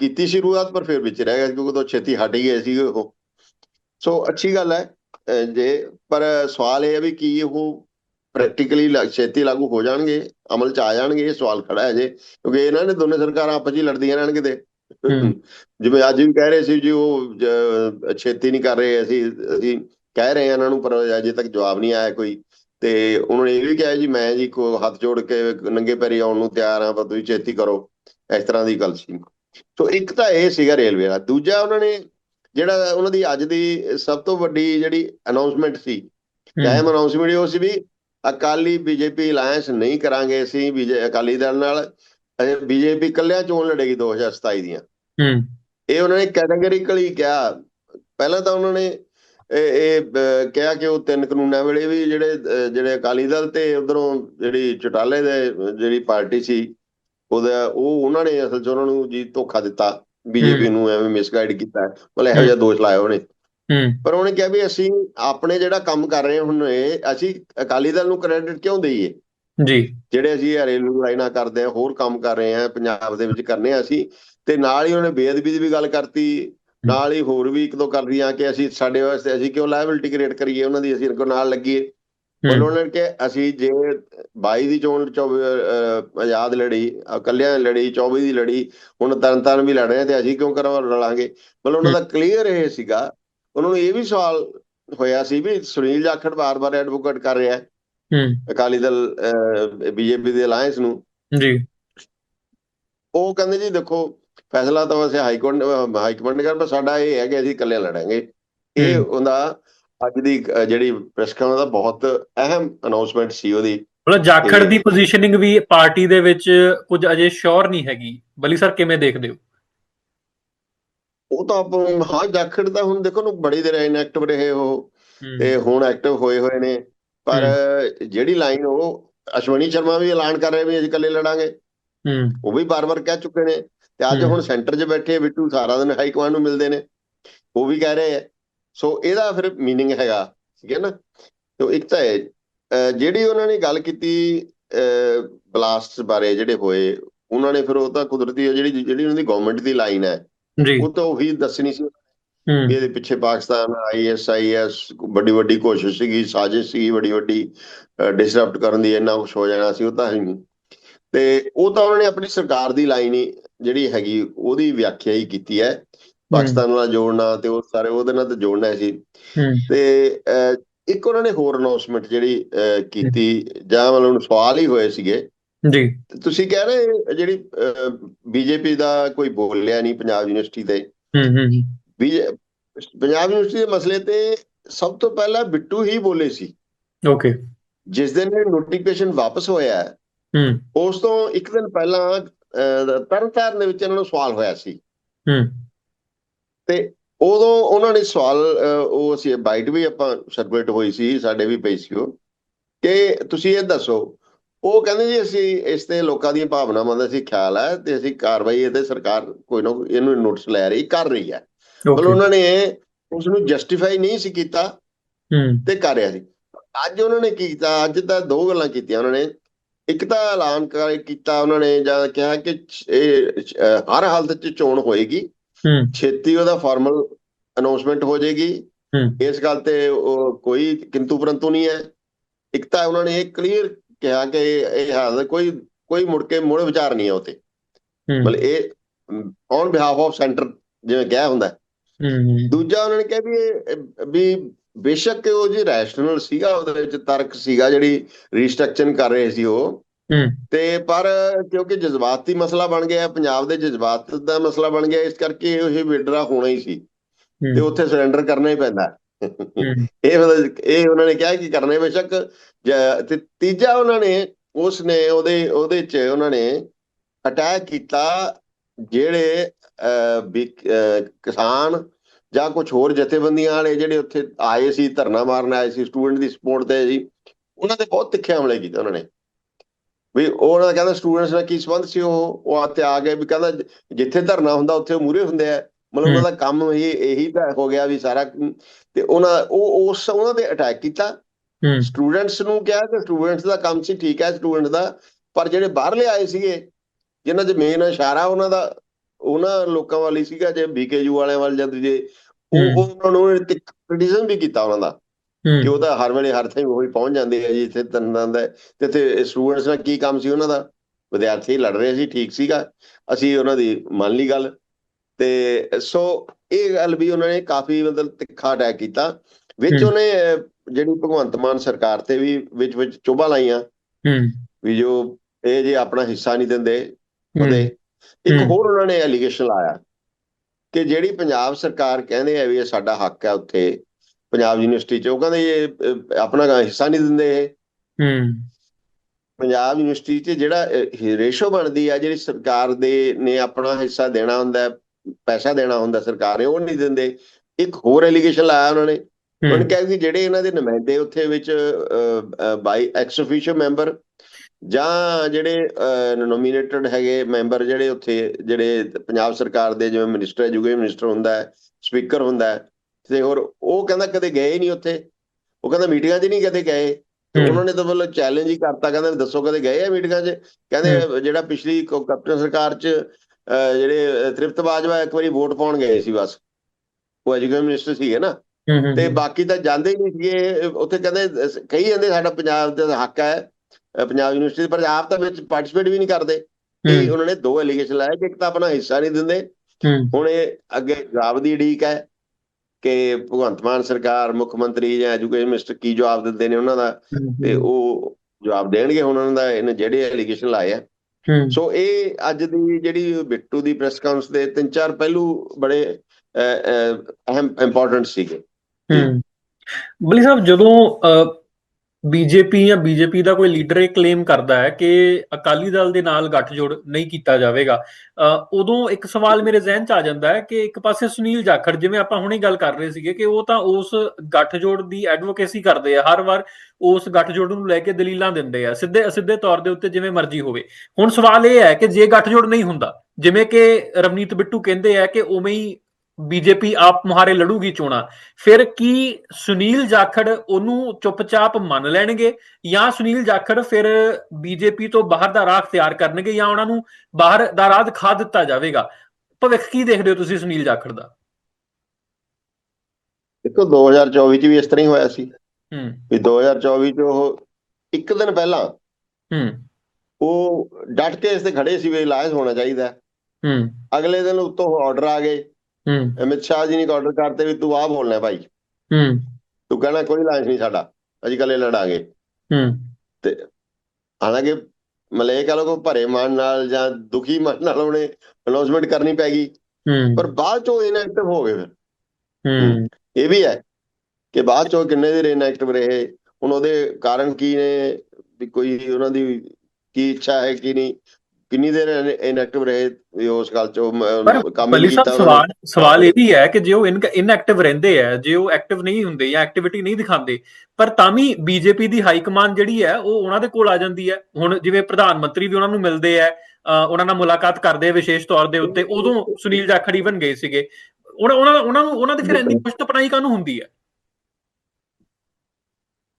ਕੀਤੀ ਸ਼ੁਰੂਆਤ ਪਰ ਫਿਰ ਵਿੱਚ ਰਹਿ ਗਿਆ ਕਿਉਂਕਿ ਉਦੋਂ ਛੇਤੀ ਹਟ ਹੀ ਗਏ ਸੀ ਉਹ। ਸੋ ਅੱਛੀ ਗੱਲ ਹੈ ਜੇ ਪਰ ਸਵਾਲ ਇਹ ਹੈ ਵੀ ਕੀ ਉਹ ਪ੍ਰੈਕਟੀਕਲੀ ਛੇਤੀ ਲਾਗੂ ਹੋ ਜਾਣਗੇ ਅਮਲ ਚ ਆ ਜਾਣਗੇ ਇਹ ਸਵਾਲ ਖੜਾ ਹੈ ਜੇ ਕਿਉਂਕਿ ਇਹਨਾਂ ਨੇ ਦੋਨੇ ਸਰਕਾਰਾਂ ਆਪਸ 'ਚ ਹੀ ਲੜਦੀਆਂ ਰਹਿਣ ਕਿਤੇ। ਜਿਵੇਂ ਅੱਜ ਵੀ ਕਹਿ ਰਹੇ ਸੀ ਜੀ ਉਹ ਛੇਤੀ ਨਹੀਂ ਕਰ ਰਹੇ ਅਸੀਂ ਅਸੀਂ ਕਹਿ ਰਹੇ ਹਾਂ ਇਹਨਾਂ ਨੂੰ ਪਰ ਅਜੇ ਤੱਕ ਜਵਾਬ ਨਹੀਂ ਆਇਆ ਕੋਈ। ਤੇ ਉਹਨਾਂ ਨੇ ਇਹ ਵੀ ਕਿਹਾ ਜੀ ਮੈਂ ਜੀ ਕੋ ਹੱਥ ਜੋੜ ਕੇ ਨੰਗੇ ਪੈਰੀ ਆਉਣ ਨੂੰ ਤਿਆਰ ਹਾਂ ਪਰ ਤੁਸੀਂ ਛੇਤੀ ਕਰੋ ਇਸ ਤਰ੍ਹਾਂ ਦੀ ਗੱਲ ਸੀ। ਸੋ ਇੱਕ ਤਾਂ ਇਹ ਸੀਗਾ ਰੇਲਵੇ ਦਾ ਦੂਜਾ ਉਹਨਾਂ ਨੇ ਜਿਹੜਾ ਉਹਨਾਂ ਦੀ ਅੱਜ ਦੀ ਸਭ ਤੋਂ ਵੱਡੀ ਜਿਹੜੀ ਅਨਾਉਂਸਮੈਂਟ ਸੀ ਕਾਇਮ ਅਨਾਉਂਸਮੈਂਟ ਉਹ ਸੀ ਵੀ ਅਕਾਲੀ ਬੀਜੇਪੀ ਅਲਾਈਅੰਸ ਨਹੀਂ ਕਰਾਂਗੇ ਅਸੀਂ ਬੀਜੇ ਅਕਾਲੀ ਦਲ ਨਾਲ ਬੀਜੇਪੀ ਇਕੱਲਿਆਂ ਚੋਣ ਲੜੇਗੀ 2027 ਦੀਆਂ। ਹੂੰ। ਇਹ ਉਹਨਾਂ ਨੇ ਕੈਟਾਗਰੀਕਲੀ ਕਿਹਾ। ਪਹਿਲਾਂ ਤਾਂ ਉਹਨਾਂ ਨੇ ਇਹ ਕਿਹਾ ਕਿ ਉਹ ਤਿੰਨ ਕਾਨੂੰਨਾਂ ਵੇਲੇ ਵੀ ਜਿਹੜੇ ਜਿਹੜੇ ਅਕਾਲੀ ਦਲ ਤੇ ਉਧਰੋਂ ਜਿਹੜੀ ਚਟਾਲੇ ਦੇ ਜਿਹੜੀ ਪਾਰਟੀ ਸੀ ਉਹਦਾ ਉਹ ਉਹਨਾਂ ਨੇ ਅਸਲ 'ਚ ਉਹਨਾਂ ਨੂੰ ਜੀ ਧੋਖਾ ਦਿੱਤਾ। ਬੀਜੇਪੀ। ਨੂੰ ਐਵੇਂ ਮਿਸਗਾਈਡ ਕੀਤਾ। ਮਤਲਬ ਇਹੋ ਜਿਹਾ ਦੋਸ਼ ਲਾਇਆ ਉਹਨੇ। ਪਰ ਉਹਨੇ ਕਿਹਾ ਵੀ ਅਸੀਂ ਆਪਣੇ ਜਿਹੜਾ ਕੰਮ ਕਰ ਰਹੇ ਹੁਣ ਇਹ ਅਸੀਂ ਅਕਾਲੀ ਦਲ ਨੂੰ ਕ੍ਰੈਡਿਟ ਕਿਉਂ ਦਈਏ? ਜੀ। ਜਿਹੜੇ ਅਸੀਂ ਇਹ ਰੇਲਵੇ ਲਾਈਨਾਂ ਕਰਦੇ ਆ ਹੋਰ ਕੰਮ ਕਰ ਰਹੇ ਆ ਪੰਜਾਬ ਦੇ ਵਿੱਚ ਕਰਨੇ ਆ ਅਸੀਂ ਤੇ ਨਾਲ ਹੀ ਉਹਨੇ ਬੇਅਦਬੀ ਦੀ ਵੀ ਗੱਲ ਕਰਤੀ। ਨਾਲ ਹੀ ਹੋਰ ਵੀ ਇੱਕ ਦੋ ਕਰ ਰਹੀਆਂ ਕਿ ਅਸੀਂ ਸਾਡੇ ਵਾਸਤੇ ਅਸੀਂ ਕਿਉਂ ਲਾਇਬਿਲਟੀ ਕ੍ਰੀਏਟ ਕਰੀਏ? ਉਹਨਾਂ ਦੀ ਅਸੀਂ ਨਾਲ ਲੱਗੀਏ। ਉਹਨਾਂ ਨੇ ਕਿ ਅਸੀਂ ਜੇ 22 ਦੀ ਚੋਣ 24 ਅਹ, ਆਜ਼ਾਦ ਲੜੀ ਇਕੱਲਿਆਂ ਲੜੀ 24 ਦੀ ਲੜੀ ਹੁਣ ਤਰਨਤਾਰਨ ਵੀ ਲੜ ਰਹੇ ਆ ਤੇ ਅਸੀਂ ਕਿਉਂ ਕਰਵਾ ਲੜਾਂਗੇ ਮਤਲਬ ਉਹਨਾਂ ਦਾ ਕਲੀਅਰ ਇਹ ਸੀਗਾ। ਉਹਨਾਂ ਨੂੰ ਇਹ ਵੀ ਸਵਾਲ ਹੋਇਆ ਸੀ ਵੀ ਸੁਨੀਲ ਜਾਖੜ ਬਾਰ-ਬਾਰ ਐਡਵੋਕੇਟ ਕਰ ਰਿਹਾ ਹੈ। ਹੂੰ। ਅਕਾਲੀ ਦਲ ਬੀਜੇਪੀ ਦੇ ਅਲਾਈਅੰਸ ਨੂੰ। ਜੀ। ਉਹ ਕਹਿੰਦੇ ਜੀ ਦੇਖੋ ਫੈਸਲਾ ਤਾਂ ਵੈਸੇ ਹਾਈ ਕੋਰਟ ਹਾਈ ਕਮਾਂਡ ਨੇ ਕਰ ਪਰ ਸਾਡਾ ਇਹ ਹੈ ਕਿ ਅਸੀਂ ਇਕੱਲੇ ਲੜਾਂਗੇ। ਇਹ। ਉਹਦਾ ਅੱਜ ਦੀ ਜਿਹੜੀ ਪ੍ਰੈਸ ਕਾਨਫਰੰਸ ਦਾ ਬਹੁਤ ਅਹਿਮ ਅਨਾਉਂਸਮੈਂਟ ਸੀ ਉਹਦੀ। ਮਤਲਬ ਜਾਖੜ ਦੀ ਪੋਜੀਸ਼ਨਿੰਗ ਵੀ ਪਾਰਟੀ ਦੇ ਵਿੱਚ ਕੁਝ ਅਜੇ ਸ਼ੋਰ ਨਹੀਂ ਹੈਗੀ। ਬਲੀ ਸਰ ਕਿਵੇਂ ਦੇਖਦੇ ਹੋ? ਉਹ ਤਾਂ ਆਪਾਂ- ਹਾਂ ਜਾਖੜ ਦਾ ਹੁਣ ਦੇਖੋ ਨੂੰ ਬੜੀ ਦੇਰ ਇਨਐਕਟਿਵ ਰਹੇ ਉਹ। ਹੂੰ। ਤੇ ਹੁਣ ਐਕਟਿਵ ਹੋਏ ਹੋਏ ਨੇ। ਪਰ ਜਿਹੜੀ ਲਾਈਨ ਉਹ ਅਸ਼ਵਨੀ ਸ਼ਰਮਾ ਵੀ ਐਲਾਨ ਕਰ ਰਹੇ ਵੀ ਅਸੀਂ ਇਕੱਲੇ ਲੜਾਂਗੇ। ਉਹ ਵੀ ਬਾਰ-ਬਾਰ ਕਹਿ ਚੁੱਕੇ ਨੇ। ਤੇ ਅੱਜ। ਹੁਣ ਸੈਂਟਰ 'ਚ ਬੈਠੇ ਬਿੱਟੂ ਸਾਰਾ ਦਿਨ ਹਾਈ ਕਮਾਂਡ ਨੂੰ ਮਿਲਦੇ ਨੇ। ਉਹ ਵੀ ਕਹਿ ਰਹੇ ਆ। ਸੋ ਇਹਦਾ ਫਿਰ मीनिंग ਹੈਗਾ ਠੀਕ ਹੈ ਨਾ ਤੇ ਇੱਕ ਤਾਂ ਇਹ, ਅਹ ਜਿਹੜੀ ਉਹਨਾਂ ਨੇ ਗੱਲ ਕੀਤੀ ਬਲਾਸਟ ਬਾਰੇ ਜਿਹੜੇ ਹੋਏ ਉਹਨਾਂ ਨੇ ਫਿਰ ਉਹ ਤਾਂ ਕੁਦਰਤੀ ਹੈ ਜਿਹੜੀ ਜਿਹੜੀ ਉਹਨਾਂ ਦੀ ਗਵਰਨਮੈਂਟ ਦੀ ਲਾਈਨ ਹੈ ਜੀ ਉਹ ਤਾਂ ਉਹੀ ਦੱਸਣੀ ਸੀ ਹੂੰ ਵੀ ਇਹਦੇ ਪਿੱਛੇ ਪਾਕਿਸਤਾਨ ਆਈਐਸਆਈਐਸ ਵੱਡੀ ਵੱਡੀ ਕੋਸ਼ਿਸ਼ ਸੀਗੀ ਸਾਜ਼ਿਸ਼ ਸੀ ਵੱਡੀ ਵੱਡੀ ਡਿਸਰਪਟ ਕਰਨ ਦੀ ਇੰਨਾ ਕੁਝ ਹੋ ਜਾਣਾ ਸੀ ਉਹ ਤਾਂ ਹੈ ਨਹੀਂ ਤੇ ਉਹ ਤਾਂ ਉਹਨਾਂ ਨੇ ਆਪਣੀ ਸਰਕਾਰ ਦੀ ਲਾਈਨ ਹੀ ਜਿਹੜੀ ਹੈਗੀ ਉਹਦੀ ਵਿਆਖਿਆ ਹੀ ਕੀਤੀ ਹੈ ਪਾਕਿਸਤਾਨ ਨਾਲ ਜੋੜਨਾ ਤੇ ਉਹ ਸਾਰੇ ਉਹਦੇ ਨਾਲ ਤੇ ਜੋੜਨਾ ਸੀ। ਤੇ ਇੱਕ ਉਹਨਾਂ ਨੇ ਹੋਰ ਅਨਾਉਂਸਮੈਂਟ ਜਿਹੜੀ ਕੀਤੀ ਜਾਂ ਮਤਲਬ ਉਹਨੂੰ ਸਵਾਲ ਹੀ ਹੋਏ ਸੀਗੇ। ਜੀ। ਤੁਸੀਂ ਕਹਿ ਰਹੇ ਜਿਹੜੀ ਬੀਜੇਪੀ ਦਾ ਕੋਈ ਬੋਲਿਆ ਨਹੀਂ ਪੰਜਾਬ ਯੂਨੀਵਰਸਿਟੀ ਤੇ। ਹੂੰ ਹੂੰ ਪੰਜਾਬ ਯੂਨੀਵਰਸਿਟੀ ਦੇ ਮਸਲੇ ਤੇ ਸਭ ਤੋਂ ਪਹਿਲਾਂ ਬਿੱਟੂ ਹੀ ਬੋਲੇ ਸੀ। ਓਕੇ। ਜਿਸ ਦਿਨ ਨੋਟੀਫਿਕੇਸ਼ਨ ਵਾਪਸ ਹੋਇਆ ਹੈ, ਉਸ ਤੋਂ ਇੱਕ ਦਿਨ ਪਹਿਲਾਂ ਤਰਨਤਾਰਨ ਦੇ ਵਿੱਚ ਇਹਨਾਂ ਨੂੰ ਸਵਾਲ ਹੋਇਆ ਸੀ। ਹੂੰ। ਤੇ ਉਦੋਂ ਉਹਨਾਂ ਨੇ ਸਵਾਲ ਉਹ ਅਸੀਂ ਬਾਈਟ ਵੀ ਆਪਾਂ ਸਰਕੂਲੇਟ ਹੋਈ ਸੀ ਸਾਡੇ ਵੀ ਪਈ ਸੀ ਉਹ ਕਿ ਤੁਸੀਂ ਇਹ ਦੱਸੋ ਉਹ ਕਹਿੰਦੇ ਜੀ ਅਸੀਂ ਇਸ ਤੇ ਲੋਕਾਂ ਦੀਆਂ ਭਾਵਨਾਵਾਂ ਦਾ ਅਸੀਂ ਖਿਆਲ ਹੈ ਤੇ ਅਸੀਂ ਕਾਰਵਾਈ ਇਹਦੇ ਸਰਕਾਰ ਕੋਈ ਨਾ ਇਹਨੂੰ ਨੋਟਿਸ ਲੈ ਰਹੀ ਕਰ ਰਹੀ ਹੈ ਮਤਲਬ ਉਹਨਾਂ ਨੇ ਉਸ ਨੂੰ ਜਸਟੀਫਾਈ ਨਹੀਂ ਸੀ ਕੀਤਾ ਹੂੰ। ਤੇ ਕਰ ਰਿਹਾ ਸੀ। ਅੱਜ ਉਹਨਾਂ ਨੇ ਕੀ ਕੀਤਾ ਅੱਜ ਤਾਂ ਦੋ ਗੱਲਾਂ ਕੀਤੀਆਂ ਉਹਨਾਂ ਨੇ। ਇੱਕ ਤਾਂ ਐਲਾਨ ਕਰ ਕੀਤਾ ਉਹਨਾਂ ਨੇ ਜਾਂ ਕਿਹਾ ਕਿ ਇਹ ਹਰ ਹਾਲਤ 'ਚ ਚੋਣ ਹੋਏਗੀ। ਛੇਤੀ ਉਹਦਾ ਫਾਰਮਲ ਅਨਾਉਂਸਮੈਂਟ ਹੋ ਜਾਏਗੀ। ਹੂੰ। ਇਸ ਗੱਲ ਤੇ ਕੋਈ ਕਿੰਤੂ ਪਰੰਤੂ ਨਹੀਂ ਹੈ। ਇੱਕ ਤਾਂ ਉਹਨਾਂ ਨੇ ਇਹ ਕਲੀਅਰ ਕਿਹਾ ਕਿ ਇਹ ਹਾਲ ਕੋਈ ਕੋਈ ਮੁੜ ਕੇ ਮੁੜ ਵਿਚਾਰ ਨਹੀਂ ਹੈ ਉਤੇ ਮਤਲਬ ਇਹ ਔਨ ਬਿਹਾਫ ਆਫ ਸੈਂਟਰ ਜਿਵੇਂ ਕਿਹਾ ਹੁੰਦਾ ਹੂੰ। ਦੂਜਾ ਉਹਨਾਂ ਨੇ ਕਿਹਾ ਵੀ ਇਹ ਵੀ ਬੇਸ਼ੱਕ ਉਹ ਜੀ ਰੈਸ਼ਨਲ ਸੀਗਾ ਉਹਦੇ ਵਿੱਚ ਤਰਕ ਸੀਗਾ ਜਿਹੜੀ ਰੀਸਟਰਕਚਰਿੰਗ ਕਰ ਰਹੇ ਸੀ ਉਹ। ਤੇ ਪਰ ਕਿਉਂਕਿ ਜਜ਼ਬਾਤੀ ਮਸਲਾ ਬਣ ਗਿਆ ਪੰਜਾਬ ਦੇ ਜਜ਼ਬਾਤ ਦਾ ਮਸਲਾ ਬਣ ਗਿਆ ਇਸ ਕਰਕੇ ਇਹ ਵਿਡਰਾ ਹੋਣਾ ਹੀ ਸੀ। ਤੇ ਉੱਥੇ ਸਰੈਂਡਰ ਕਰਨਾ ਹੀ ਪੈਂਦਾ। ਇਹ ਇਹ ਉਹਨਾਂ ਨੇ ਕਿਹਾ ਕਿ ਕਰਨੇ ਬੇਸ਼ੱਕ ਤੇ ਤੀਜਾ ਉਹਨਾਂ ਨੇ ਉਸ ਨੇ ਉਹਦੇ ਉਹਦੇ ਚ ਉਹਨਾਂ ਨੇ ਅਟੈਕ ਕੀਤਾ ਜਿਹੜੇ ਕਿਸਾਨ ਜਾਂ ਕੁਝ ਹੋਰ ਜਥੇਬੰਦੀਆਂ ਵਾਲੇ ਜਿਹੜੇ ਉੱਥੇ ਆਏ ਸੀ ਧਰਨਾ ਮਾਰਨ ਆਏ ਸੀ ਸਟੂਡੈਂਟ ਦੀ ਸਪੋਰਟ ਤੇ ਜੀ ਉਹਨਾਂ ਤੇ ਬਹੁਤ ਤਿੱਖੇ ਹਮਲੇ ਕੀਤੇ ਉਹਨਾਂ ਨੇ। ਵੀ ਉਹ ਉਹਨਾਂ ਦਾ ਕਹਿੰਦਾ ਸਟੂਡੈਂਟਸ ਨਾਲ ਕੀ ਸੰਬੰਧ ਸੀ ਉਹ ਉਹ ਆਤੇ ਆ ਗਏ ਵੀ ਕਹਿੰਦਾ ਜਿੱਥੇ ਧਰਨਾ ਹੁੰਦਾ ਉੱਥੇ ਮੂਰੇ ਹੁੰਦੇ ਆ ਮਤਲਬ ਹੂੰ। ਉਹਨਾਂ ਦਾ ਕੰਮ ਇਹ ਇਹੀ ਤਾਂ ਹੋ ਗਿਆ ਵੀ ਸਾਰਾ ਤੇ ਉਹਨਾਂ ਉਹ ਉਸ ਉਹਨਾਂ ਤੇ ਅਟੈਕ ਕੀਤਾ ਹੂੰ ਸਟੂਡੈਂਟਸ ਨੂੰ ਕਿਹਾ ਕਿ ਸਟੂਡੈਂਟਸ ਦਾ ਕੰਮ ਸੀ ਠੀਕ ਹੈ ਸਟੂਡੈਂਟ ਦਾ ਪਰ ਜਿਹੜੇ ਬਾਹਰਲੇ ਆਏ ਸੀਗੇ ਜਿਨ੍ਹਾਂ 'ਚ ਮੇਨ ਇਸ਼ਾਰਾ ਉਹਨਾਂ ਦਾ ਉਹਨਾਂ ਲੋਕਾਂ ਵਾਲੀ ਸੀਗਾ ਜੇ ਬੀਕੇਯੂ ਵਾਲਿਆਂ ਵੱਲ ਜਦ ਜੇ ਹੂੰ। ਉਹ ਉਹਨਾਂ ਨੂੰ ਕ੍ਰਿਟਿਸਿਜ਼ਮ ਵੀ ਕੀਤਾ ਉਹਨਾਂ ਦਾ ਹੂੰ ਕਿ ਉਹ ਤਾਂ ਹਰ ਵੇਲੇ ਹਰ ਥਾਂ ਉਹੀ ਪਹੁੰਚ ਜਾਂਦੇ ਆ ਜੀ ਇੱਥੇ ਤਨਦੰਦ ਹੈ ਤੇ ਇੱਥੇ ਸਟੂਡੈਂਟਸ ਨਾਲ ਕੀ ਕੰਮ ਸੀ ਉਹਨਾਂ ਦਾ? ਵਿਦਿਆਰਥੀ ਲੜ ਰਹੇ ਸੀ ਠੀਕ ਸੀਗਾ। ਅਸੀਂ ਉਹਨਾਂ ਦੀ ਮੰਨ ਲਈ ਗੱਲ। ਤੇ ਸੋ ਇਹ ਗੱਲ ਵੀ ਉਹਨਾਂ ਨੇ ਕਾਫੀ ਮਤਲਬ ਤਿੱਖਾ ਅਟੈਕ ਕੀਤਾ। ਵਿੱਚ। ਉਹਨੇ ਜਿਹੜੀ ਭਗਵੰਤ ਮਾਨ ਸਰਕਾਰ ਤੇ ਵੀ ਵਿੱਚ ਵਿੱਚ ਚੋਬਾ ਲਾਈਆਂ। ਹੂੰ। ਵੀ ਜੋ ਇਹ ਜੇ ਆਪਣਾ ਹਿੱਸਾ ਨਹੀਂ ਦਿੰਦੇ ਉਹਦੇ। ਇੱਕ। ਹੋਰ ਉਹਨਾਂ ਨੇ ਐਲੀਗੇਸ਼ਨ ਲਾਇਆ ਕਿ ਜਿਹੜੀ ਪੰਜਾਬ ਸਰਕਾਰ ਕਹਿੰਦੇ ਆ ਵੀ ਇਹ ਸਾਡਾ ਹੱਕ ਹੈ ਉੱਥੇ ਪੰਜਾਬ ਯੂਨੀਵਰਸਿਟੀ 'ਚ ਉਹ ਕਹਿੰਦੇ ਇਹ ਆਪਣਾ ਹਿੱਸਾ ਨਹੀਂ ਦਿੰਦੇ ਇਹ। ਹੂੰ। ਪੰਜਾਬ ਯੂਨੀਵਰਸਿਟੀ 'ਚ ਜਿਹੜਾ ਰੇਸ਼ੋ ਬਣਦੀ ਆ ਜਿਹੜੀ ਸਰਕਾਰ ਦੇ ਨੇ ਆਪਣਾ ਹਿੱਸਾ ਦੇਣਾ ਹੁੰਦਾ ਹੈ, ਪੈਸਾ ਦੇਣਾ ਹੁੰਦਾ ਸਰਕਾਰ ਨੇ ਉਹ ਨਹੀਂ ਦਿੰਦੇ। ਇੱਕ ਹੋਰ ਐਲੀਗੇਸ਼ਨ ਲਾਇਆ ਉਹਨਾਂ ਨੇ। ਉਹਨਾਂ ਨੇ ਕਿਹਾ ਕਿ ਜਿਹੜੇ ਇਹਨਾਂ ਦੇ ਨੁਮਾਇੰਦੇ ਉੱਥੇ ਵਿੱਚ ਬਾਈ ਐਕਸ ਅਫੀਸ਼ੀਅਲ ਮੈਂਬਰ ਜਾਂ ਜਿਹੜੇ ਨੋਮੀਨੇਟਡ ਹੈਗੇ ਮੈਂਬਰ ਜਿਹੜੇ ਉੱਥੇ ਜਿਹੜੇ ਪੰਜਾਬ ਸਰਕਾਰ ਦੇ ਜਿਵੇਂ ਮਿਨਿਸਟਰ ਐਜੂਕੇਸ਼ਨ ਮਿਨਿਸਟਰ ਹੁੰਦਾ ਹੈ ਸਪੀਕਰ ਹੁੰਦਾ ਹੈ ਤੇ ਹੋਰ ਉਹ ਕਹਿੰਦਾ ਕਦੇ ਗਏ ਨਹੀਂ ਉੱਥੇ। ਉਹ ਕਹਿੰਦਾ ਮੀਟਿੰਗਾਂ 'ਚ ਨਹੀਂ ਕਦੇ ਗਏ। ਤੇ। ਉਹਨਾਂ ਨੇ ਤਾਂ ਮਤਲਬ ਚੈਲੰਜ ਹੀ ਕਰਤਾ ਕਹਿੰਦੇ ਦੱਸੋ ਕਦੇ ਗਏ ਆ ਮੀਟਿੰਗਾਂ 'ਚ? ਕਹਿੰਦੇ ਜਿਹੜਾ ਪਿਛਲੀ ਕੈਪਟਨ ਸਰਕਾਰ 'ਚ ਜਿਹੜੇ ਤ੍ਰਿਪਤ ਬਾਜਵਾ ਇੱਕ ਵਾਰੀ ਵੋਟ ਪਾਉਣ ਗਏ ਸੀ ਬਸ। ਉਹ ਐਜੂਕੇਸ਼ਨ ਮਿਨਿਸਟਰ ਸੀਗੇ ਨਾ। ਤੇ ਬਾਕੀ ਤਾਂ ਜਾਂਦੇ ਹੀ ਨਹੀਂ ਸੀਗੇ। ਉੱਥੇ ਕਹਿੰਦੇ ਕਹੀ ਜਾਂਦੇ ਸਾਡਾ ਪੰਜਾਬ ਦਾ ਹੱਕ ਹੈ ਪੰਜਾਬ ਯੂਨੀਵਰਸਿਟੀ ਪਰ ਆਪ ਤਾਂ ਵਿੱਚ ਪਾਰਟਿਸਿਪੇਟ ਵੀ ਨਹੀਂ ਕਰਦੇ। ਇਹ ਹੂੰ। ਉਹਨਾਂ ਨੇ ਦੋ ਐਲੀਗੇਸ਼ਨ ਲਾਇਆ ਕਿ ਇੱਕ ਤਾਂ ਆਪਣਾ ਹਿੱਸਾ ਨਹੀਂ ਦਿੰਦੇ। ਹੁਣ ਇਹ ਅੱਗੇ ਜਵਾਬ ਦੀ ਉਡੀਕ ਹੈ। ਕਿ ਭਗਵੰਤ ਮਾਨ ਸਰਕਾਰ ਮੁੱਖ ਮੰਤਰੀ ਜਾਂ ਐਜੂਕੇਸ਼ਨ ਮਿਨਿਸਟਰ ਕੀ ਜਵਾਬ ਦਿੰਦੇ ਨੇ ਉਹਨਾਂ ਦਾ? ਤੇ ਉਹ ਜਵਾਬ ਦੇਣਗੇ ਹੁਣ ਉਹਨਾਂ ਦਾ ਇਹਨੇ ਜਿਹੜੇ ਐਲੀਗੇਸ਼ਨ ਲਾਏ ਆ। ਸੋ ਇਹ ਅੱਜ ਦੀ ਜਿਹੜੀ ਬਿੱਟੂ ਦੀ ਪ੍ਰੈਸ ਕਾਨਫਰੰਸ ਦੇ ਤਿੰਨ ਚਾਰ ਪਹਿਲੂ ਬੜੇ ਅਹ, ਅਹ, ਅਹਿਮ ਇੰਪੋਰਟੈਂਟ ਸੀਗੇ। ਬਲੀ ਸਾਹਿਬ ਜਦੋਂ ਬੀਜੇਪੀ ਜਾਂ ਬੀਜੇਪੀ ਦਾ ਕੋਈ ਲੀਡਰ ਇਹ ਕਲੇਮ ਕਰਦਾ ਹੈ ਕਿ ਅਕਾਲੀ ਦਲ ਦੇ ਨਾਲ ਗੱਠਜੋੜ ਨਹੀਂ ਕੀਤਾ ਜਾਵੇਗਾ। ਉਦੋਂ ਇੱਕ ਸਵਾਲ ਮੇਰੇ ਜ਼ਿਹਨ 'ਚ ਆ ਜਾਂਦਾ ਹੈ ਕਿ ਇੱਕ ਪਾਸੇ ਸੁਨੀਲ ਜਾਖੜ, ਜਿਵੇਂ ਆਪਾਂ ਹੁਣੇ ਗੱਲ ਕਰ ਰਹੇ ਸੀਗੇ ਕਿ ਉਹ ਤਾਂ ਉਸ ਗੱਠਜੋੜ ਦੀ ਐਡਵੋਕੇਸੀ ਕਰਦੇ ਆ, ਹਰ ਵਾਰ ਉਸ ਗੱਠਜੋੜ ਨੂੰ ਲੈ ਕੇ ਦਲੀਲਾਂ ਦਿੰਦੇ ਆ, ਸਿੱਧੇ ਅਸਿੱਧੇ ਤੌਰ ਦੇ ਉੱਤੇ ਜਿਵੇਂ ਮਰਜ਼ੀ ਹੋਵੇ। ਹੁਣ ਸਵਾਲ ਇਹ ਹੈ ਕਿ ਜੇ ਗੱਠਜੋੜ ਨਹੀਂ ਹੁੰਦਾ, ਜਿਵੇਂ ਕਿ ਰਵਨੀਤ ਬਿੱਟੂ ਕਹਿੰਦੇ ਆ ਕਿ ਉਵੇਂ ਹੀ ਬੀਜੇਪੀ ਆਪ ਮੁਹਾਰੇ ਲੜੂਗੀ ਚੋਣਾਂ। ਫਿਰ ਕੀ ਸੁਨੀਲ ਜਾਖੜ ਉਹਨੂੰ ਚੁੱਪਚਾਪ ਮੰਨ ਲੈਣਗੇ ਜਾਂ ਸੁਨੀਲ ਜਾਖੜ ਫਿਰ ਬੀਜੇਪੀ ਤੋਂ ਬਾਹਰ ਦਾ ਰਾਹ ਅਖਤਿਆਰ ਕਰਨਗੇ ਜਾਂ ਉਹਨਾਂ ਨੂੰ ਬਾਹਰ ਦਾ ਰਾਹ ਦਿਖਾ ਦਿੱਤਾ ਜਾਵੇਗਾ? ਭਵਿੱਖ ਕੀ ਦੇਖਦੇ ਹੋ ਤੁਸੀਂ ਸੁਨੀਲ ਜਾਖੜ ਦਾ? ਦੇਖੋ 2024 ਚ ਵੀ ਇਸ ਤਰ੍ਹਾਂ ਹੀ ਹੋਇਆ ਸੀ। ਹੂੰ। ਵੀ 2024 ਚ ਉਹ ਇੱਕ ਦਿਨ ਪਹਿਲਾਂ ਹੂੰ। ਉਹ ਡਟ ਕੇ ਇਸ ਤੇ ਖੜੇ ਸੀ ਵੀ ਇਲਾਜ ਹੋਣਾ ਚਾਹੀਦਾ। ਹੂੰ। ਅਗਲੇ ਦਿਨ ਉੱਤੋਂ ਆਰਡਰ ਆ ਗਏ। ਹੂੰ। ਅਮਿਤ ਸ਼ਾਹ ਜੀ ਨੇ ਆਰਡਰ ਕਰਤੇ ਵੀ ਤੂੰ ਆਹ ਬੋਲਣਾ ਭਾਈ। ਹੂੰ। ਤੂੰ ਕਹਿਣਾ ਕੋਈ ਇਲਾਜ ਨਹੀਂ ਸਾਡਾ ਅੱਜ ਕੱਲ੍ਹ ਇਹ ਲੜਾਂਗੇ। ਹੂੰ। ਹਾਲਾਂਕਿ ਮਤਲਬ ਇਹ ਕਹ ਲਓ ਕਿ ਭਰੇ ਮਨ ਨਾਲ ਜਾਂ ਦੁਖੀ ਮਨ ਨਾਲ ਉਹਨੇ ਅਨਾਉਂਸਮੈਂਟ ਕਰਨੀ ਪੈ ਗਈ। ਪਰ ਬਾਅਦ ਚੋਂ ਇਨਐਕਟਿਵ ਹੋ ਗਏ ਫਿਰ। ਹੂੰ। ਇਹ ਵੀ ਹੈ ਕਿ ਬਾਅਦ ਚੋਂ ਕਿੰਨੇ ਦੇਰ ਇਨਐਕਟਿਵ ਰਹੇ ਹੁਣ ਉਹਦੇ ਕਾਰਨ ਕੀ ਨੇ ਵੀ ਕੋਈ ਉਹਨਾਂ ਦੀ ਕੀ ਇੱਛਾ ਹੈ ਕੀ ਨਹੀਂ। ਕਿੰਨੀ ਦੇਰ ਇਨਐਕਟਿਵ ਰਹੇ ਉਸ ਗੱਲ ਚੋਂ ਕੰਮ ਨਹੀਂ ਸਾਹਿਬ ਕੀਤਾ ਸਵਾਲ ਸਵਾਲ ਇਹ ਵੀ ਹੈ ਕਿ ਜੇ ਉਹ ਇਨਐਕਟਿਵ ਰਹਿੰਦੇ ਆ ਜੇ ਉਹ ਐਕਟਿਵ ਨਹੀਂ ਹੁੰਦੇ ਜਾਂ ਐਕਟੀਵਿਟੀ ਨਹੀਂ ਦਿਖਾਉਂਦੇ ਪਰ ਤਾਂ ਵੀ ਬੀਜੇਪੀ ਦੀ ਹਾਈ ਕਮਾਂਡ ਜਿਹੜੀ ਹੈ ਉਹ ਉਹਨਾਂ ਦੇ ਕੋਲ ਆ ਜਾਂਦੀ ਹੈ। ਹੁਣ ਜਿਵੇਂ ਪ੍ਰਧਾਨ ਮੰਤਰੀ ਵੀ ਉਹਨਾਂ ਨੂੰ ਮਿਲਦੇ ਆ ਉਹਨਾਂ ਨਾਲ ਮੁਲਾਕਾਤ ਕਰਦੇ ਵਿਸ਼ੇਸ਼ ਤੌਰ ਦੇ ਉੱਤੇ ਉਦੋਂ ਸੁਨੀਲ ਜਾਖੜ ਈਵਨ ਗਏ ਸੀਗੇ। ਉਹਨਾਂ ਉਹਨਾਂ ਉਹਨਾਂ ਨੂੰ ਉਹਨਾਂ ਦੀ ਫਿਰ ਇੰਨੀ ਪੁਸ਼ਤਪਨਾਈ ਕਾਹਨੂੰ ਹੁੰਦੀ ਹੈ?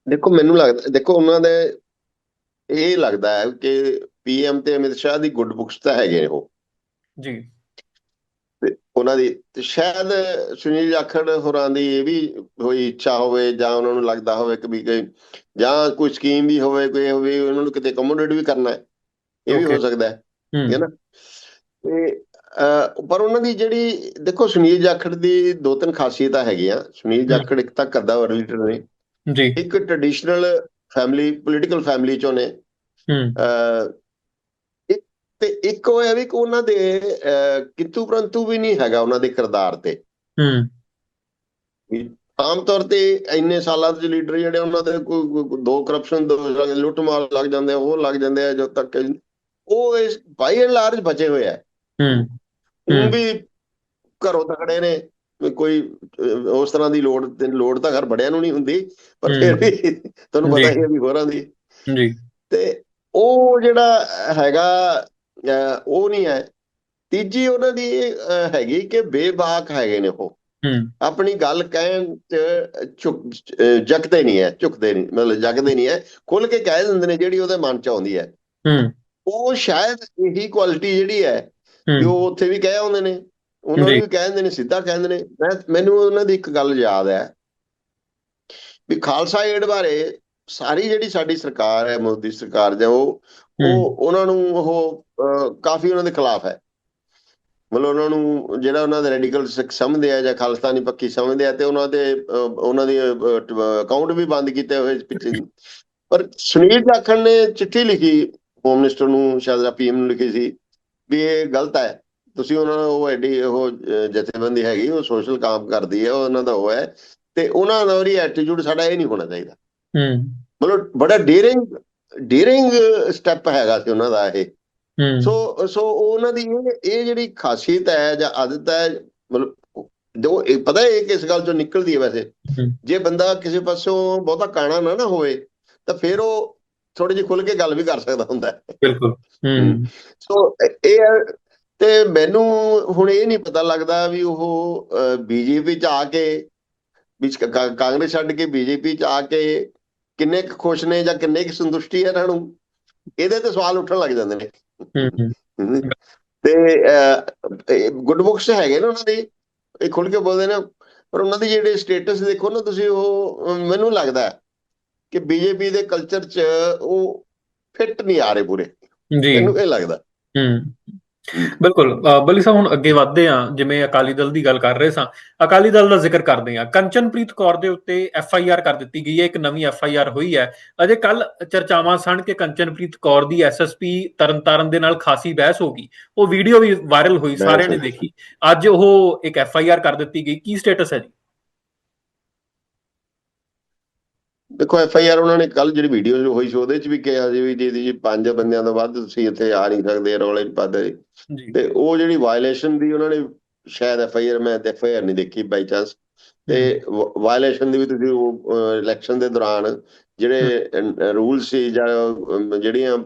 ਦੇਖੋ ਮੈਨੂੰ ਲੱਗਦਾ ਦੇਖੋ ਉਹਨਾਂ ਦੇ ਇਹ ਲੱਗਦਾ ਹੈ ਕਿ ਪੀਐਮ ਤੇ ਅਮਿਤ ਸ਼ਾਹ ਦੀ ਗੁੱਡ ਬੁੱਕਸ ਤਾਂ ਹੈਗੇ ਉਹ। ਜੀ। ਤੇ ਉਹਨਾਂ ਦੀ ਤੇ ਸ਼ਾਇਦ ਸੁਨੀਲ ਜਾਖੜ ਹੋਰਾਂ ਦੀ ਇਹ ਵੀ ਹੋਈ ਇੱਛਾ ਹੋਵੇ ਜਾਂ ਉਹਨਾਂ ਨੂੰ ਲੱਗਦਾ ਹੋਵੇ ਕਿ ਵੀ ਕੋਈ ਜਾਂ ਕੋਈ ਸਕੀਮ ਵੀ ਹੋਵੇ ਕੋਈ ਹੋਵੇ ਉਹਨਾਂ ਨੂੰ ਕਿਤੇ ਅਕੋਮੋਡੇਟ ਵੀ ਕਰਨਾ ਹੈ। ਇਹ ਵੀ ਹੋ. ਸਕਦਾ ਹੈ। ਹੂੰ। ਠੀਕ ਹੈ ਨਾ? ਤੇ ਪਰ ਉਹਨਾਂ ਦੀ ਜਿਹੜੀ ਦੇਖੋ ਸੁਨੀਲ ਜਾਖੜ ਦੀ ਦੋ ਤਿੰਨ ਖਾਸੀਅਤਾਂ ਹੈਗੀਆਂ। ਸੁਨੀਲ ਜਾਖੜ ਇੱਕ ਤਾਂ ਕੱਦਾ ਲੀਡਰ ਨੇ। ਜੀ। ਇੱਕ ਟ੍ਰੈਡੀਸ਼ਨਲ ਫੈਮਿਲੀ ਪੋਲੀਟੀਕਲ ਫੈਮਿਲੀ ਚੋਂ ਨੇ। ਹੂੰ। ਤੇ ਇੱਕ ਉਹ ਹੈ ਵੀ ਕਿ ਉਹਨਾਂ ਦੇ ਕਿੰਤੂ ਪ੍ਰੰਤੂ ਵੀ ਨਹੀਂ ਹੈਗਾ ਉਹਨਾਂ ਦੇ ਕਿਰਦਾਰ ਤੇ ਹੂੰ ਆਮ ਤੌਰ ਤੇ ਇੰਨੇ ਸਾਲਾਂ ਦੇ ਲੀਡਰ ਜਿਹੜੇ ਉਹਨਾਂ ਦੇ ਕੋਈ ਦੋ ਕਰਪਸ਼ਨ ਦੋ ਲੁੱਟ ਮਾਰ ਲੱਗ ਜਾਂਦੇ ਆ ਉਹ ਲੱਗ ਜਾਂਦੇ ਆ ਜਦੋਂ ਤੱਕ ਉਹ ਇਸ ਬਾਈ ਐਂਡ ਲਾਰਜ ਬਚੇ ਹੋਏ ਆ ਹੂੰ ਉਹ। ਵੀ ਘਰੋਂ ਤਕੜੇ ਨੇ ਕੋਈ ਉਸ ਤਰ੍ਹਾਂ ਦੀ ਲੋੜ ਲੋੜ ਤਾਂ ਘਰ ਬੜਿਆਂ ਨੂੰ ਨਹੀਂ ਹੁੰਦੀ ਪਰ ਫਿਰ। ਵੀ ਤੁਹਾਨੂੰ ਪਤਾ। ਹੀ ਹੈ ਵੀ ਹੋਰਾਂ ਦੀ ਜੀ ਤੇ ਉਹ ਜਿਹੜਾ ਹੈਗਾ ਉਹ ਨਹੀਂ ਹੈ। ਤੀਜੀ ਉਹਨਾਂ ਦੀ ਹੈਗੀ ਕਿ ਬੇਬਾਕ ਹੈਗੇ ਨੇ ਉਹ। ਆਪਣੀ ਗੱਲ ਕਹਿਣ ਚ ਜਕਦੇ ਨਹੀਂ ਹੈ ਝੁਕਦੇ ਨਹੀਂ ਮਤਲਬ ਜਗਦੇ ਨਹੀਂ ਹੈ। ਖੁੱਲ ਕੇ ਕਹਿ ਦਿੰਦੇ ਨੇ ਜਿਹੜੀ ਉਹਦੇ ਮਨ ਚ ਆਉਂਦੀ ਹੈ। ਹੂੰ। ਉਹ ਸ਼ਾਇਦ ਇਹੀ ਕੁਆਲਿਟੀ ਜਿਹੜੀ ਹੈ ਉਹ ਉੱਥੇ ਵੀ ਕਹਿ ਆਉਂਦੇ ਨੇ। ਉਹਨਾਂ ਨੂੰ ਜੀ। ਵੀ ਕਹਿੰਦੇ ਨੇ ਸਿੱਧਾ ਕਹਿੰਦੇ ਨੇ। ਮੈਂ ਮੈਨੂੰ ਉਹਨਾਂ ਦੀ ਇੱਕ ਗੱਲ ਯਾਦ ਹੈ। ਵੀ ਖਾਲਸਾ ਏਡ ਬਾਰੇ ਸਾਰੀ ਜਿਹੜੀ ਸਾਡੀ ਸਰਕਾਰ ਹੈ ਮੋਦੀ ਸਰਕਾਰ ਜਾਂ ਉਹ ਉਹ ਉਹਨਾਂ ਨੂੰ ਉਹ ਕਾਫੀ ਉਹਨਾਂ ਦੇ ਖਿਲਾਫ ਹੈ। ਮਤਲਬ ਉਹਨਾਂ ਨੂੰ ਜਿਹੜਾ ਉਹਨਾਂ ਦੇ ਰੈਡੀਕਲ ਸਿੱਖ ਸਮਝਦੇ ਆ ਜਾਂ ਖਾਲਿਸਤਾਨੀ ਪੱਖੀ ਸਮਝਦੇ ਆ ਤੇ ਉਹਨਾਂ ਦੇ ਉਹਨਾਂ ਦੀ ਅਕਾਊਂਟ ਵੀ ਬੰਦ ਕੀਤੇ ਹੋਏ ਪਿੱਛੇ ਪਰ ਸੁਨੀਲ ਜਾਖੜ ਨੇ ਚਿੱਠੀ ਲਿਖੀ ਹੋਮ ਮਿਨਿਸਟਰ ਨੂੰ ਸ਼ਾਇਦ ਪੀਐਮ ਨੂੰ ਲਿਖੀ ਸੀ ਵੀ ਇਹ ਗਲਤ ਹੈ। ਤੁਸੀਂ ਉਹਨਾਂ ਨੂੰ ਉਹ ਐਡੀ ਉਹ ਜਥੇਬੰਦੀ ਹੈਗੀ ਉਹ ਸੋਸ਼ਲ ਕੰਮ ਕਰਦੀ ਹੈ ਉਹ ਉਹਨਾਂ ਦਾ ਉਹ ਹੈ। ਤੇ ਉਹਨਾਂ ਦਾ ਉਹਦੀ ਐਟੀਟਿਊਡ ਸਾਡਾ ਇਹ ਨਹੀਂ ਹੋਣਾ ਚਾਹੀਦਾ। ਹੂੰ। ਮਤਲਬ ਬੜਾ ਡੇਰਿੰਗ ਡੇਰਿੰਗ ਸਟੈਪ ਹੈਗਾ ਸੀ ਉਹਨਾਂ ਦਾ ਇਹ। ਸੋ ਸੋ ਉਹਨਾਂ ਦੀ ਇਹ ਜਿਹੜੀ ਖਾਸੀਅਤ ਹੈ ਜਾਂ ਆਦਤ ਹੈ ਮਤਲਬ ਜੋ ਪਤਾ ਹੈ ਕਿਸ ਗੱਲ ਚੋਂ ਨਿਕਲਦੀ ਹੈ ਵੈਸੇ। ਜੇ ਬੰਦਾ ਕਿਸੇ ਪਾਸੋਂ ਬਹੁਤਾ ਕਾਣਾ ਨਾ ਨਾ ਹੋਵੇ ਤਾਂ ਫਿਰ ਉਹ ਥੋੜੀ ਜਿਹੀ ਖੁੱਲ ਕੇ ਗੱਲ ਵੀ ਕਰ ਸਕਦਾ ਹੁੰਦਾ। ਹੈ ਬਿਲਕੁਲ। ਹੂੰ। ਸੋ ਇਹ ਤੇ ਮੈਨੂੰ ਹੁਣ ਇਹ ਨਹੀਂ ਪਤਾ ਲੱਗਦਾ ਵੀ ਉਹ ਬੀਜੇਪੀ ਚ ਆ ਕੇ ਵਿੱਚ ਕਾਂਗਰਸ ਛੱਡ ਕੇ ਬੀਜੇਪੀ ਚ ਆ ਕੇ ਕਿੰਨੇ ਕੁ ਖੁਸ਼ ਨੇ ਜਾਂ ਕਿੰਨੇ ਕੁ ਸੰਤੁਸ਼ਟੀ ਹੈ ਇਹਨਾਂ ਨੂੰ ਇਹਦੇ ਤੇ ਸਵਾਲ ਉੱਠਣ ਲੱਗ ਜਾਂਦੇ ਨੇ। ਤੇ ਗੁੱਡ ਬੁੱਕਸ ਹੈਗੇ ਨਾ ਉਹਨਾਂ ਦੇ ਇਹ ਖੁੱਲ ਕੇ ਬੋਲਦੇ ਨੇ। ਪਰ ਉਹਨਾਂ ਦੀ ਜਿਹੜੇ ਸਟੇਟਸ ਦੇਖੋ ਨਾ ਤੁਸੀਂ ਉਹ ਮੈਨੂੰ ਲੱਗਦਾ ਹੈ ਕਿ ਬੀਜੇਪੀ ਦੇ ਕਲਚਰ 'ਚ ਉਹ ਫਿੱਟ ਨਹੀਂ ਆ ਰਹੇ ਪੂਰੇ। ਜੀ। ਮੈਨੂੰ ਇਹ ਲੱਗਦਾ। ਹੂੰ। ਬਿਲਕੁਲ ਬੱਲੀ ਸਾਹਿਬ ਹੁਣ ਅੱਗੇ ਵਧਦੇ ਹਾਂ ਜਿਵੇਂ ਅਕਾਲੀ ਦਲ ਦੀ ਗੱਲ ਕਰ ਰਹੇ ਸਾਂ। ਅਕਾਲੀ ਦਲ ਦਾ ਜ਼ਿਕਰ ਕਰਦੇ ਹਾਂ। ਕੰਚਨਪ੍ਰੀਤ ਕੌਰ ਦੇ ਉੱਤੇ ਐਫ ਆਈ ਆਰ ਕਰ ਦਿੱਤੀ ਗਈ ਹੈ ਇੱਕ ਨਵੀਂ ਐਫ ਆਈ ਆਰ ਹੋਈ ਹੈ। ਅਜੇ ਕੱਲ ਚਰਚਾਵਾਂ ਸਨ ਕਿ ਕੰਚਨਪ੍ਰੀਤ ਕੌਰ ਦੀ ਐਸ ਐਸ ਪੀ ਤਰਨਤਾਰਨ ਦੇ ਨਾਲ ਖਾਸੀ ਬਹਿਸ ਹੋ ਗਈ। ਉਹ ਵੀਡੀਓ ਵੀ ਵਾਇਰਲ ਹੋਈ ਸਾਰਿਆਂ ਨੇ। ਦੇਖੀ। ਅੱਜ ਉਹ ਇੱਕ ਐਫ ਆਈ ਆਰ ਕਰ ਦਿੱਤੀ ਗਈ। ਕੀ ਸਟੇਟਸ ਹੈ ਜੀ? ਦੇਖੋ ਐਫ ਆਈ ਆਰ ਉਹਨਾਂ ਨੇ ਕੱਲ ਜਿਹੜੀ ਵੀਡੀਓ ਹੋਈ ਸੀ ਉਹਦੇ 'ਚ ਵੀ ਕਿਹਾ ਸੀ ਵੀ ਜੇ ਜੀ ਪੰਜ ਬੰਦਿਆਂ ਤੋਂ ਵੱਧ ਤੁਸੀਂ ਇੱਥੇ ਆ ਨਹੀਂ ਸਕਦੇ ਰੌਲੇ ਪਾਦੇ ਜੀ। ਤੇ ਉਹ ਜਿਹੜੀ ਵਾਇਲੇਸ਼ਨ ਦੀ ਉਹਨਾਂ ਨੇ ਸ਼ਾਇਦ ਐਫ ਆਈ ਆਰ ਮੈਂ ਐਫ ਆਈ ਆਰ ਨਹੀਂ ਦੇਖੀ ਬਾਈ ਚਾਂਸ ਤੇ ਵਾਇਲੇਸ਼ਨ ਦੀ ਵੀ ਤੁਸੀਂ ਉਹ ਇਲੈਕਸ਼ਨ ਦੇ ਦੌਰਾਨ ਜਿਹੜੇ ਰੂਲ ਸੀ ਜਾਂ ਜਿਹੜੀਆਂ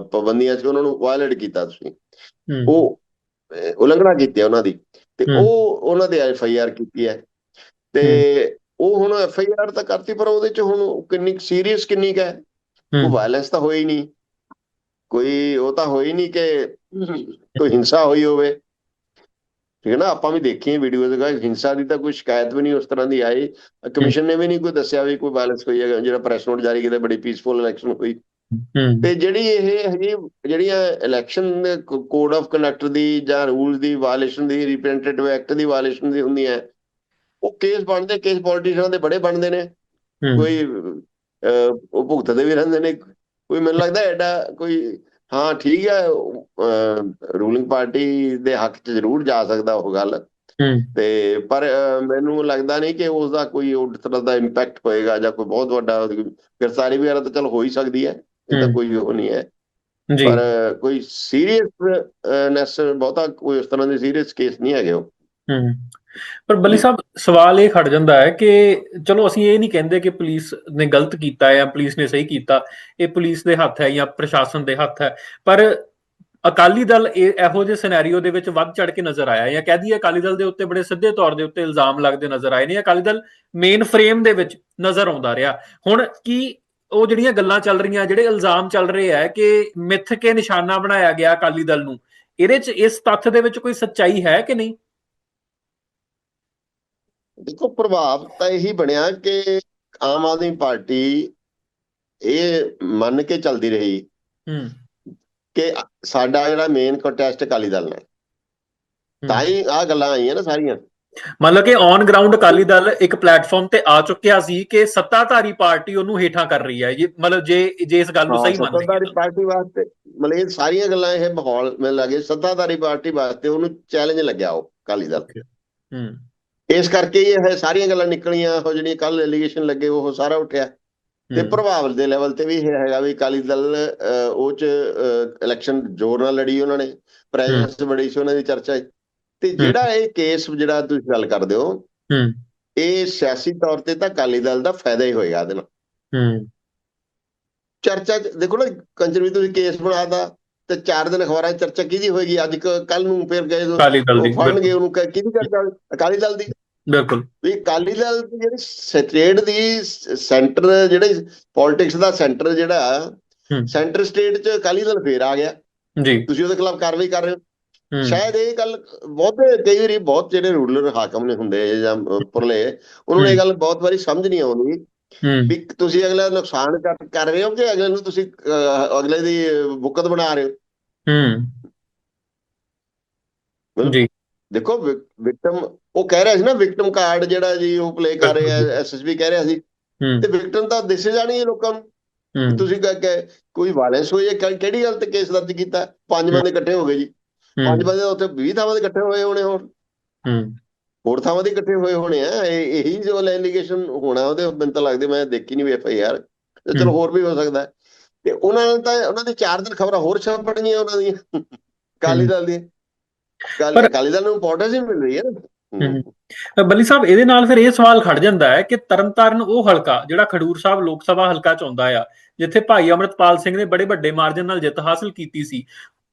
ਪਾਬੰਦੀਆਂ ਸੀ ਉਹਨਾਂ ਨੂੰ ਵਾਇਲੇਟ ਕੀਤਾ ਤੁਸੀਂ। ਉਹ ਉਲੰਘਣਾ ਕੀਤੀ ਉਹਨਾਂ ਦੀ। ਤੇ। ਉਹ ਉਹਨਾਂ ਦੇ ਐਫ ਆਈ ਆਰ ਕੀਤੀ ਹੈ। ਤੇ ਉਹ ਹੁਣ ਐਫ ਆਈ ਆਰ ਤਾਂ ਕਰਤੀ ਪਰ ਉਹਦੇ ਚ ਹੁਣ ਕਿੰਨੀ ਸੀਰੀਅਸ ਕਿੰਨੀ ਹੈ? ਕੋਈ ਹੂੰ ਵਾਇਲੈਂਸ ਤਾਂ ਹੋਈ ਨਹੀਂ। ਕੋਈ ਉਹ ਤਾਂ ਹੋਈ ਨਹੀਂ ਕਿ ਕੋਈ ਹਿੰਸਾ ਹੋਈ ਹੋਵੇ। ਠੀਕ ਹੈ ਨਾ ਆਪਾਂ ਵੀ ਦੇਖੀਏ ਵੀਡੀਓਜ਼ ਦਾ ਹਿੰਸਾ ਦੀ ਤਾਂ ਕੋਈ ਸ਼ਿਕਾਇਤ ਵੀ ਨਹੀਂ ਉਸ ਤਰ੍ਹਾਂ ਦੀ ਆਈ। ਕਮਿਸ਼ਨ ਨੇ ਵੀ ਨਹੀਂ ਕੋਈ ਦੱਸਿਆ ਵੀ ਕੋਈ ਵਾਇਲੈਂਸ ਹੋਈ ਹੈ ਜਿਹੜਾ ਪ੍ਰੈਸ ਨੋਟ ਜਾਰੀ ਕੀਤਾ ਬੜੀ ਪੀਸਫੁਲ ਇਲੈਕਸ਼ਨ ਹੋਈ। ਤੇ ਜਿਹੜੀ ਇਹ ਹੈਗੀ ਜਿਹੜੀਆਂ ਇਲੈਕਸ਼ਨ ਕੋਡ ਆਫ ਕੰਡਕਟ ਦੀ ਜਾਂ ਰੂਲਸ ਦੀ ਵਾਇਲੇਸ਼ਨ ਦੀ ਰਿਪਰੈਜ਼ੈਂਟੇਟਿਵ ਐਕਟ ਦੀ ਵਾਇਲੇਸ਼ਨ ਦੀ ਹੁੰਦੀ ਹੈ ਉਹ ਕੇਸ ਬਣਦੇ ਕੇਸ ਪੋਲੀਟੀਸ਼ੀਅਨਾਂ ਦੇ ਬੜੇ ਬਣਦੇ ਨੇ। ਕੋਈ ਉਹ ਭੁਗਤਦੇ ਵੀ ਰਹਿੰਦੇ ਨੇ। ਕੋਈ ਮੈਨੂੰ ਲੱਗਦਾ ਐਡਾ ਕੋਈ ਹਾਂ ਠੀਕ ਹੈ ਰੂਲਿੰਗ ਪਾਰਟੀ ਦੇ ਹੱਕ 'ਚ ਜ਼ਰੂਰ ਜਾ ਸਕਦਾ ਉਹ ਗੱਲ। ਤੇ ਪਰ ਮੈਨੂੰ ਲੱਗਦਾ ਨਹੀਂ ਕਿ ਉਸ ਦਾ ਕੋਈ ਉਸ ਤਰ੍ਹਾਂ ਦਾ ਇੰਪੈਕਟ ਹੋਏਗਾ ਜਾਂ ਕੋਈ ਬਹੁਤ ਵੱਡਾ ਗ੍ਰਿਫਤਾਰੀ ਵਗੈਰਾ ਤਾਂ ਚਲ ਹੋ ਹੀ ਸਕਦੀ ਹੈ ਇਹ ਤਾਂ। ਕੋਈ ਉਹ ਨਹੀਂ ਹੈ। ਜੀ। ਪਰ ਕੋਈ ਸੀਰੀਅਸਨੈਸ ਬਹੁਤਾ ਕੋਈ ਉਸ ਤਰ੍ਹਾਂ ਦੇ ਸੀਰੀਅਸ ਕੇਸ ਨਹੀਂ ਹੈਗੇ ਉਹ। ਹੂੰ। ਪਰ ਬੱਲੀ ਸਾਹਿਬ ਸਵਾਲ ਇਹ ਖੜ ਜਾਂਦਾ ਹੈ ਕਿ ਚਲੋ ਅਸੀਂ ਇਹ ਨਹੀਂ ਕਹਿੰਦੇ ਕਿ ਪੁਲਿਸ ਨੇ ਗਲਤ ਕੀਤਾ ਹੈ ਜਾਂ ਪੁਲਿਸ ਨੇ ਸਹੀ ਕੀਤਾ ਇਹ ਪੁਲਿਸ ਦੇ ਹੱਥ ਹੈ ਜਾਂ ਪ੍ਰਸ਼ਾਸਨ ਦੇ ਹੱਥ ਹੈ। ਪਰ ਅਕਾਲੀ ਦਲ ਇਹ ਇਹੋ ਜਿਹੇ ਸਿਨੈਰੀਓ ਦੇ ਵਿੱਚ ਵੱਧ ਚੜ ਕੇ ਨਜ਼ਰ ਆਇਆ ਜਾਂ ਕਹਿ ਦਈਏ ਅਕਾਲੀ ਦਲ ਦੇ ਉੱਤੇ ਬੜੇ ਸਿੱਧੇ ਤੌਰ ਦੇ ਉੱਤੇ ਇਲਜ਼ਾਮ ਲੱਗਦੇ ਨਜ਼ਰ ਆਏ ਨੇ ਅਕਾਲੀ ਦਲ ਮੇਨ ਫਰੇਮ ਦੇ ਵਿੱਚ ਨਜ਼ਰ ਆਉਂਦਾ ਰਿਹਾ। ਹੁਣ ਕੀ ਉਹ ਜਿਹੜੀਆਂ ਗੱਲਾਂ ਚੱਲ ਰਹੀਆਂ ਜਿਹੜੇ ਇਲਜ਼ਾਮ ਚੱਲ ਰਹੇ ਆ ਕਿ ਮਿੱਥ ਕੇ ਨਿਸ਼ਾਨਾ ਬਣਾਇਆ ਗਿਆ ਅਕਾਲੀ ਦਲ ਨੂੰ ਇਹਦੇ 'ਚ ਇਸ ਤੱਥ ਦੇ ਵਿੱਚ ਕੋਈ ਸੱਚਾਈ ਹੈ ਕਿ ਨਹੀਂ? ਦੇਖੋ ਪ੍ਰਭਾਵ ਤਾਂ ਇਹੀ ਬਣਿਆ ਕਿ ਆਮ ਆਦਮੀ ਪਾਰਟੀ ਇਹ ਮੰਨ ਕੇ ਚੱਲਦੀ ਰਹੀ ਹੂੰ। ਕਿ ਸਾਡਾ ਜਿਹੜਾ ਮੇਨ ਕੰਟੈਸਟ ਅਕਾਲੀ ਦਲ ਨਾਲ ਤਾਂ ਹੀ ਆ ਗੱਲਾਂ ਆਈਆਂ ਨਾ ਸਾਰੀਆਂ। ਮਤਲਬ ਕਿ ਔਨ ਗਰਾਊਂਡ ਅਕਾਲੀ ਦਲ ਇੱਕ ਪਲੇਟਫਾਰਮ ਤੇ ਆ ਚੁੱਕਿਆ ਸੀ ਕਿ ਸੱਤਾਧਾਰੀ ਪਾਰਟੀ ਉਹਨੂੰ ਹੇਠਾਂ ਕਰ ਰਹੀ ਹੈ। ਇਹ ਮਤਲਬ ਜੇ ਜੇ ਇਸ ਗੱਲ ਨੂੰ ਸਹੀ ਮੰਨਦੇ ਸੱਤਾਧਾਰੀ ਪਾਰਟੀ ਵਾਸਤੇ ਮਤਲਬ ਇਹ ਸਾਰੀਆਂ ਗੱਲਾਂ ਇਹ ਮਾਹੌਲ ਮੈਨੂੰ ਲੱਗੇ। ਸੱਤਾਧਾਰੀ ਪਾਰਟੀ ਵਾਸਤੇ ਉਹਨੂੰ ਚੈਲੰਜ ਲੱਗਿਆ ਉਹ ਅਕਾਲੀ ਦਲ। ਹੂੰ। ਇਸ ਕਰਕੇ ਇਹ ਸਾਰੀਆਂ ਗੱਲਾਂ ਨਿਕਲੀਆਂ ਉਹ ਜਿਹੜੀਆਂ ਕੱਲ ਐਲੀਗੇਸ਼ਨ ਲੱਗੇ ਉਹ ਸਾਰਾ ਉੱਠਿਆ। ਤੇ ਪ੍ਰਭਾਵ ਦੇ ਲੈਵਲ ਤੇ ਵੀ ਇਹ ਹੈਗਾ ਵੀ ਅਕਾਲੀ ਦਲ ਉਹ ਚ ਇਲੈਕਸ਼ਨ ਜ਼ੋਰ ਨਾਲ ਲੜੀ ਉਹਨਾਂ ਨੇ ਪ੍ਰੈਜ਼ੈਂਸ ਬੜੀ ਸੀ ਉਹਨਾਂ ਦੀ ਚਰਚਾ। ਤੇ ਜਿਹੜਾ ਇਹ ਕੇਸ ਜਿਹੜਾ ਤੁਸੀਂ ਗੱਲ ਕਰਦੇ ਹੋ ਹੂੰ। ਇਹ ਸਿਆਸੀ ਤੌਰ ਤੇ ਤਾਂ ਅਕਾਲੀ ਦਲ ਦਾ ਫਾਇਦਾ ਹੀ ਹੋਏਗਾ ਇਹਦੇ ਨਾਲ। ਹੂੰ। ਚਰਚਾ ਦੇਖੋ ਨਾ ਕੰਜਰ ਵੀ ਤੁਸੀਂ ਕੇਸ ਬਣਾਤਾ। ਤੇ ਚਾਰ ਦਿਨ ਅਖਬਾਰਾਂ 'ਚ ਚਰਚਾ ਕਿਹਦੀ ਹੋਏਗੀ? ਅੱਜ ਕੱਲ ਨੂੰ ਫਿਰ ਗਏ ਅਕਾਲੀ ਦਲ ਦੀ ਫੜਨਗੇ ਉਹਨੂੰ ਕਿਹਦੀ ਚਰਚਾ? ਅਕਾਲੀ ਦਲ ਦੀ। ਬਿਲਕੁਲ। ਵੀ ਅਕਾਲੀ ਦਲ ਦੀ ਜਿਹੜੀ ਸਟੇਟ ਦੀ ਸੈਂਟਰ ਜਿਹੜੇ ਪੋਲਿਟਿਕਸ ਦਾ ਸੈਂਟਰ ਜਿਹੜਾ। ਸੈਂਟਰ ਸਟੇਟ 'ਚ ਅਕਾਲੀ ਦਲ ਫੇਰ ਆ ਗਿਆ। ਜੀ। ਤੁਸੀਂ ਉਹਦੇ ਖਿਲਾਫ ਕਾਰਵਾਈ ਕਰ ਰਹੇ ਹੋ। ਸ਼ਾਇਦ ਇਹ ਗੱਲ ਬਹੁਤੇ ਕਈ ਵਾਰੀ ਬਹੁਤ ਜਿਹੜੇ ਰੂਲਰ ਹਾਕਮ ਨੇ ਹੁੰਦੇ ਜਾਂ ਉੱਪਰਲੇ ਉਹਨਾਂ ਨੂੰ ਇਹ ਗੱਲ ਬਹੁਤ ਵਾਰੀ ਸਮਝ ਨਹੀਂ ਆਉਂਦੀ। ਵੀ ਤੁਸੀਂ ਅਗਲਾ ਨੁਕਸਾਨ ਕਰ ਰਹੇ ਹੋ ਕਿ ਅਗਲੇ ਨੂੰ ਤੁਸੀਂ ਅਗਲੇ ਦੀ ਬੁੱਕਤ ਬਣਾ ਰਹੇ ਹੋ? ਹੂੰ। ਜੀ। ਦੇਖੋ ਵਿਕਟਮ ਉਹ ਕਹਿ ਰਿਹਾ ਸੀ ਨਾ ਵਿਕਟਮ ਕਾਰਡ ਜਿਹੜਾ ਜੀ ਉਹ ਪਲੇ ਕਰ ਰਿਹਾ ਐਸਐਸਬੀ ਕਹਿ ਰਿਹਾ ਸੀ। ਤੇ ਵਿਕਟਮ ਤਾਂ ਦਿਸੇ ਜਾਣੀ ਹੈ ਲੋਕਾਂ ਨੂੰ। ਤੁਸੀਂ ਕਹਿ ਕੇ ਕੋਈ ਵਾਇਲੈਂਸ ਹੋਈ ਹੈ ਕਿਹੜੀ ਗੱਲ ਤੇ ਕੇਸ ਦਰਜ ਕੀਤਾ? ਪੰਜ ਬੰਦੇ ਇਕੱਠੇ ਹੋ ਗਏ ਜੀ। ਪੰਜ ਬੰਦੇ ਉੱਥੇ 20 ਥਾਵਾਂ ਦੇ ਇਕੱਠੇ ਹੋਏ ਹੋਣੇ ਹੋਰ। ਹੂੰ। ਹੋਰ ਥਾਵਾਂ ਦੇ ਇਕੱਠੇ ਹੋਏ ਹੋਣੇ ਆ ਇਹ ਇਹੀ ਜੋ ਐਲੀਗੇਸ਼ਨ ਹੋਣਾ ਉਹਦੇ ਮੈਨੂੰ ਤਾਂ ਲੱਗਦਾ ਮੈਂ ਦੇਖੀ ਨਹੀਂ ਵੀ ਐਫ ਆਈ ਆਰ ਤੇ ਚਲੋ। ਹੋਰ ਵੀ ਹੋ ਸਕਦਾ। ਤੇ ਉਹਨਾਂ ਨੇ ਤਾਂ ਉਹਨਾਂ ਦੇ ਚਾਰ ਦਿਨ ਖਬਰਾਂ ਹੋਰ ਛਪਣਗੀਆਂ ਉਹਨਾਂ ਦੀਆਂ ਕਾਲੀ ਦਲ ਦੀਆਂ ਕਾਲੀ ਕਾਲੀ ਦਲ ਨੂੰ ਇੰਪੋਰਟੈਂਸ ਹੀ ਮਿਲ ਰਹੀ ਹੈ ਬੱਲੀ ਸਾਹਿਬ ਇਹਦੇ ਨਾਲ ਫਿਰ ਇਹ ਸਵਾਲ ਖੜ ਜਾਂਦਾ ਹੈ ਕਿ ਤਰਨਤਾਰਨ ਉਹ ਹਲਕਾ ਜਿਹੜਾ ਖਡੂਰ ਸਾਹਿਬ ਲੋਕ ਸਭਾ ਹਲਕਾ ਚ ਆਉਂਦਾ ਆ ਜਿੱਥੇ ਭਾਈ ਅਮਰਤਪਾਲ ਸਿੰਘ ਨੇ ਬੜੇ ਵੱਡੇ ਮਾਰਜਨ ਨਾਲ ਜਿੱਤ ਹਾਸਲ ਕੀਤੀ ਸੀ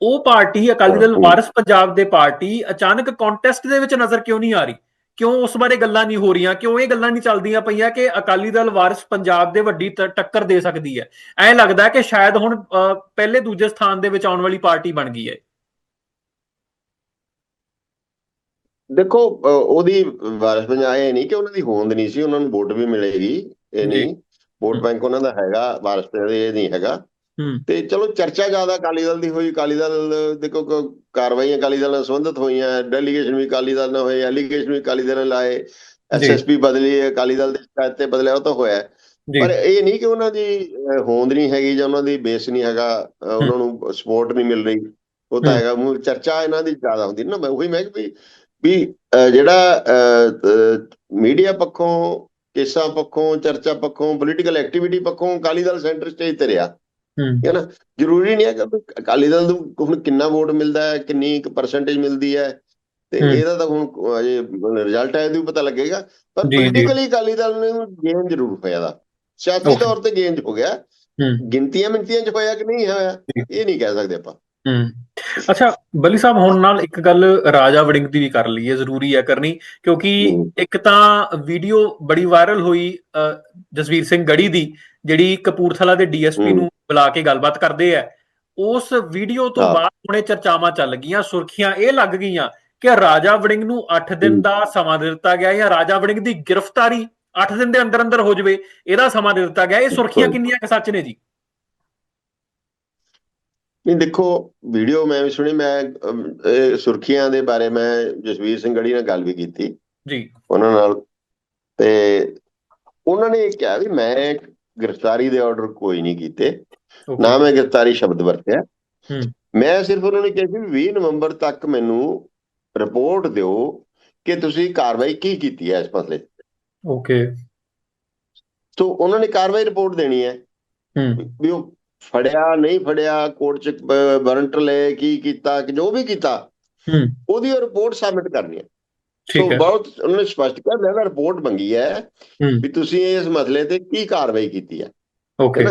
ਉਹ ਪਾਰਟੀ ਅਕਾਲੀ ਦਲ। ਵਾਰਿਸ ਪੰਜਾਬ ਦੇ ਪਾਰਟੀ ਅਚਾਨਕ ਕੰਟੈਸਟ ਦੇ ਵਿੱਚ ਨਜ਼ਰ ਕਿਉਂ ਨਹੀਂ ਆ ਰਹੀ ਕਿਉਂ ਉਸ ਬਾਰੇ ਗੱਲਾਂ ਨਹੀਂ ਹੋ ਰਹੀਆਂ ਕਿਉਂ ਇਹ ਗੱਲਾਂ ਨਹੀਂ ਚੱਲਦੀਆਂ ਪਈਆਂ ਕਿ ਅਕਾਲੀ ਦਲ ਵਾਰਿਸ ਪੰਜਾਬ ਦੇ ਵੱਡੀ ਟੱਕਰ ਦੇ ਸਕਦੀ ਹੈ ਐਂ ਲੱਗਦਾ ਹੈ ਕਿ ਸ਼ਾਇਦ ਹੁਣ ਪਹਿਲੇ ਦੂਜੇ ਸਥਾਨ ਦੇ ਵਿੱਚ ਆਉਣ ਵਾਲੀ ਪਾਰਟੀ ਬਣ ਗਈ ਹੈ ਦੇਖੋ ਉਹਦੀ ਵਾਰਿਸ ਪੰਜਾਬ ਇਹ ਨਹੀਂ ਕਿ ਉਹਨਾਂ ਦੀ ਹੋਂਦ ਨਹੀਂ ਸੀ ਉਹਨਾਂ ਨੂੰ ਵੋਟ ਵੀ ਮਿਲੇਗੀ ਇਹ। ਨਹੀਂ ਵੋਟ। ਬੈਂਕ ਉਹਨਾਂ ਦਾ ਹੈਗਾ ਵਾਰਿਸ ਪੰਜਾਬ ਇਹ ਨਹੀਂ ਹੈਗਾ ਤੇ ਚਲੋ ਚਰਚਾ ਜ਼ਿਆਦਾ ਅਕਾਲੀ ਦਲ ਦੀ ਹੋਈ ਅਕਾਲੀ ਦਲ ਦੇਖੋ ਕ- ਕਾਰਵਾਈਆਂ ਅਕਾਲੀ ਦਲ ਨਾਲ ਸੰਬੰਧਿਤ ਹੋਈਆਂ ਡੈਲੀਗੇਸ਼ਨ ਵੀ ਅਕਾਲੀ ਦਲ ਨਾਲ ਹੋਏ ਐਲੀਗੇਸ਼ਨ ਵੀ ਅਕਾਲੀ ਦਲ ਨੇ ਲਾਏ ਐਸਐਸਪੀ ਬਦਲੀ ਅਕਾਲੀ ਦਲ ਦੇ ਸ਼ਿਕਾਇਤ ਤੇ ਬਦਲਿਆ ਉਹ ਤਾਂ ਹੋਇਆ। ਪਰ ਇਹ ਨਹੀਂ ਕਿ ਉਹਨਾਂ ਦੀ ਹੋਂਦ ਨਹੀਂ ਹੈਗੀ ਜਾਂ ਉਹਨਾਂ ਦੀ ਬੇਸ ਨਹੀਂ ਹੈਗਾ ਉਹਨਾਂ ਨੂੰ ਸਪੋਰਟ ਨਹੀਂ ਮਿਲ ਰਹੀ। ਉਹ ਤਾਂ। ਹੈਗਾ ਮੂੰਹ ਚਰਚਾ ਇਹਨਾਂ ਦੀ ਜ਼ਿਆਦਾ ਹੁੰਦੀ ਨਾ ਮੈਂ ਉਹੀ ਮੈਂ ਵੀ ਵੀ ਜਿਹੜਾ ਮੀਡੀਆ ਪੱਖੋਂ ਕੇਸਾਂ ਪੱਖੋਂ ਚਰਚਾ ਪੱਖੋਂ ਪੋਲੀਟੀਕਲ ਐਕਟੀਵਿਟੀ ਪੱਖੋਂ ਅਕਾਲੀ ਦਲ ਸੈਂਟਰ ਸਟੇਜ ਤੇ ਰਿਹਾ। ਹੂੰ ਨਾ ਜ਼ਰੂਰੀ ਨਹੀਂ ਹੈ ਕਿ ਅਕਾਲੀ ਦਲ ਨੂੰ ਹੁਣ ਕਿੰਨਾ ਵੋਟ ਮਿਲਦਾ ਹੈ ਕਿੰਨੀ ਕੁ ਪਰਸੈਂਟੇਜ ਮਿਲਦੀ ਹੈ ਤੇ। ਇਹਦਾ ਤਾਂ ਹੁਣ ਅਜੇ ਰਿਜ਼ਲਟ ਆਇਆ ਵੀ ਪਤਾ ਲੱਗੇਗਾ ਪਰ। ਪੋਲੀਟੀਕਲੀ ਅਕਾਲੀ ਦਲ ਨੂੰ ਗੇਮ ਜ਼ਰੂਰ ਹੋਇਆ ਦਾ ਸਿਆਸੀ. ਤੌਰ ਤੇ ਗੇਮ ਹੋ ਗਿਆ ਗਿਣਤੀਆਂ ਮਿੰਤੀਆਂ ਚ ਹੋਇਆ ਕਿ ਨਹੀਂ ਹੋਇਆ। ਇਹ ਨਹੀਂ ਕਹਿ ਸਕਦੇ ਆਪਾਂ ਹੂੰ ਅੱਛਾ ਬੱਲੀ ਸਾਹਿਬ ਹੁਣ ਨਾਲ ਇੱਕ ਗੱਲ ਰਾਜਾ ਵੜਿੰਗ ਦੀ ਵੀ ਕਰ ਲਈਏ ਜ਼ਰੂਰੀ ਹੈ ਕਰਨੀ ਕਿਉਂਕਿ। ਇੱਕ ਤਾਂ ਵੀਡੀਓ ਬੜੀ ਵਾਇਰਲ ਹੋਈ ਜਸਵੀਰ ਸਿੰਘ ਗੜੀ ਦੀ ਜਿਹੜੀ ਕਪੂਰਥਲਾ ਦੇ ਡੀਐਸਪੀ। ਨੂੰ ਬੁਲਾ ਕੇ ਗੱਲਬਾਤ ਕਰਦੇ ਆ ਉਸ ਵੀਡੀਓ ਤੋਂ। ਬਾਅਦ ਹੁਣੇ ਚਰਚਾਵਾਂ ਚੱਲ ਗਈਆਂ ਸੁਰਖੀਆਂ ਇਹ ਲੱਗ ਗਈਆਂ ਕਿ ਰਾਜਾ ਵੜਿੰਗ ਨੂੰ 8 ਦਿਨ। ਦਾ ਸਮਾਂ ਦਿੱਤਾ ਗਿਆ ਜਾਂ ਰਾਜਾ ਵੜਿੰਗ ਦੀ ਗ੍ਰਿਫਤਾਰੀ 8 ਦਿਨ ਦੇ ਅੰਦਰ ਅੰਦਰ ਹੋ ਜਾਵੇ ਇਹਦਾ ਸਮਾਂ ਦਿੱਤਾ ਗਿਆ ਇਹ ਸੁਰਖੀਆਂ। ਕਿੰਨੀਆਂ ਕੁ ਸੱਚ ਨੇ ਜੀ ਨਹੀਂ ਦੇਖੋ ਵੀਡੀਓ ਮੈਂ ਵੀ ਸੁਣੀ ਮੈਂ ਸੁਰਖੀਆਂ ਦੇ ਬਾਰੇ ਮੈਂ ਜਸਵੀਰ ਸਿੰਘ ਗੜੀ ਨਾਲ ਗੱਲ ਵੀ ਕੀਤੀ ਜੀ ਉਹਨਾਂ ਨਾਲ ਤੇ ਉਹਨਾਂ ਨੇ ਇਹ ਕਿਹਾ ਵੀ ਮੈਂ ਗ੍ਰਿਫਤਾਰੀ ਦੇ ਆਰਡਰ ਕੋਈ ਨਹੀਂ ਕੀਤੇ. ਨਾ ਮੈਂ ਗ੍ਰਿਫਤਾਰੀ ਸ਼ਬਦ ਵਰਤਿਆ। ਮੈਂ ਸਿਰਫ ਉਹਨਾਂ ਨੇ ਕਿਹਾ ਸੀ ਵੀ 20 ਨਵੰਬਰ ਤੱਕ ਮੈਨੂੰ ਰਿਪੋਰਟ ਦਿਓ ਕਿ ਤੁਸੀਂ ਕਾਰਵਾਈ ਕੀ ਕੀਤੀ ਹੈ ਇਸ ਮਸਲੇ 'ਚ ਓਕੇ। ਸੋ ਉਹਨਾਂ ਨੇ ਕਾਰਵਾਈ ਰਿਪੋਰਟ ਦੇਣੀ ਹੈ। ਹੂੰ। ਵੀ ਉਹ ਫੜਿਆ ਨਹੀਂ ਫੜਿਆ ਕੋਰਟ 'ਚ ਵਾਰੰਟ ਲਏ ਕੀ ਕੀਤਾ ਕਿ ਜੋ ਵੀ ਕੀਤਾ ਹੂੰ। ਉਹਦੀ ਰਿਪੋਰਟ ਸਬਮਿਟ ਕਰਨੀ ਹੈ। ਠੀਕ ਹੈ। ਬਹੁਤ ਉਹਨਾਂ ਨੇ ਸਪਸ਼ਟ ਮੈਂ ਨਾ ਰਿਪੋਰਟ ਮੰਗੀ ਹੂੰ। ਵੀ ਤੁਸੀਂ ਇਸ ਮਸਲੇ ਤੇ ਕੀ ਕਾਰਵਾਈ ਕੀਤੀ ਹੈ। ਓਕੇ?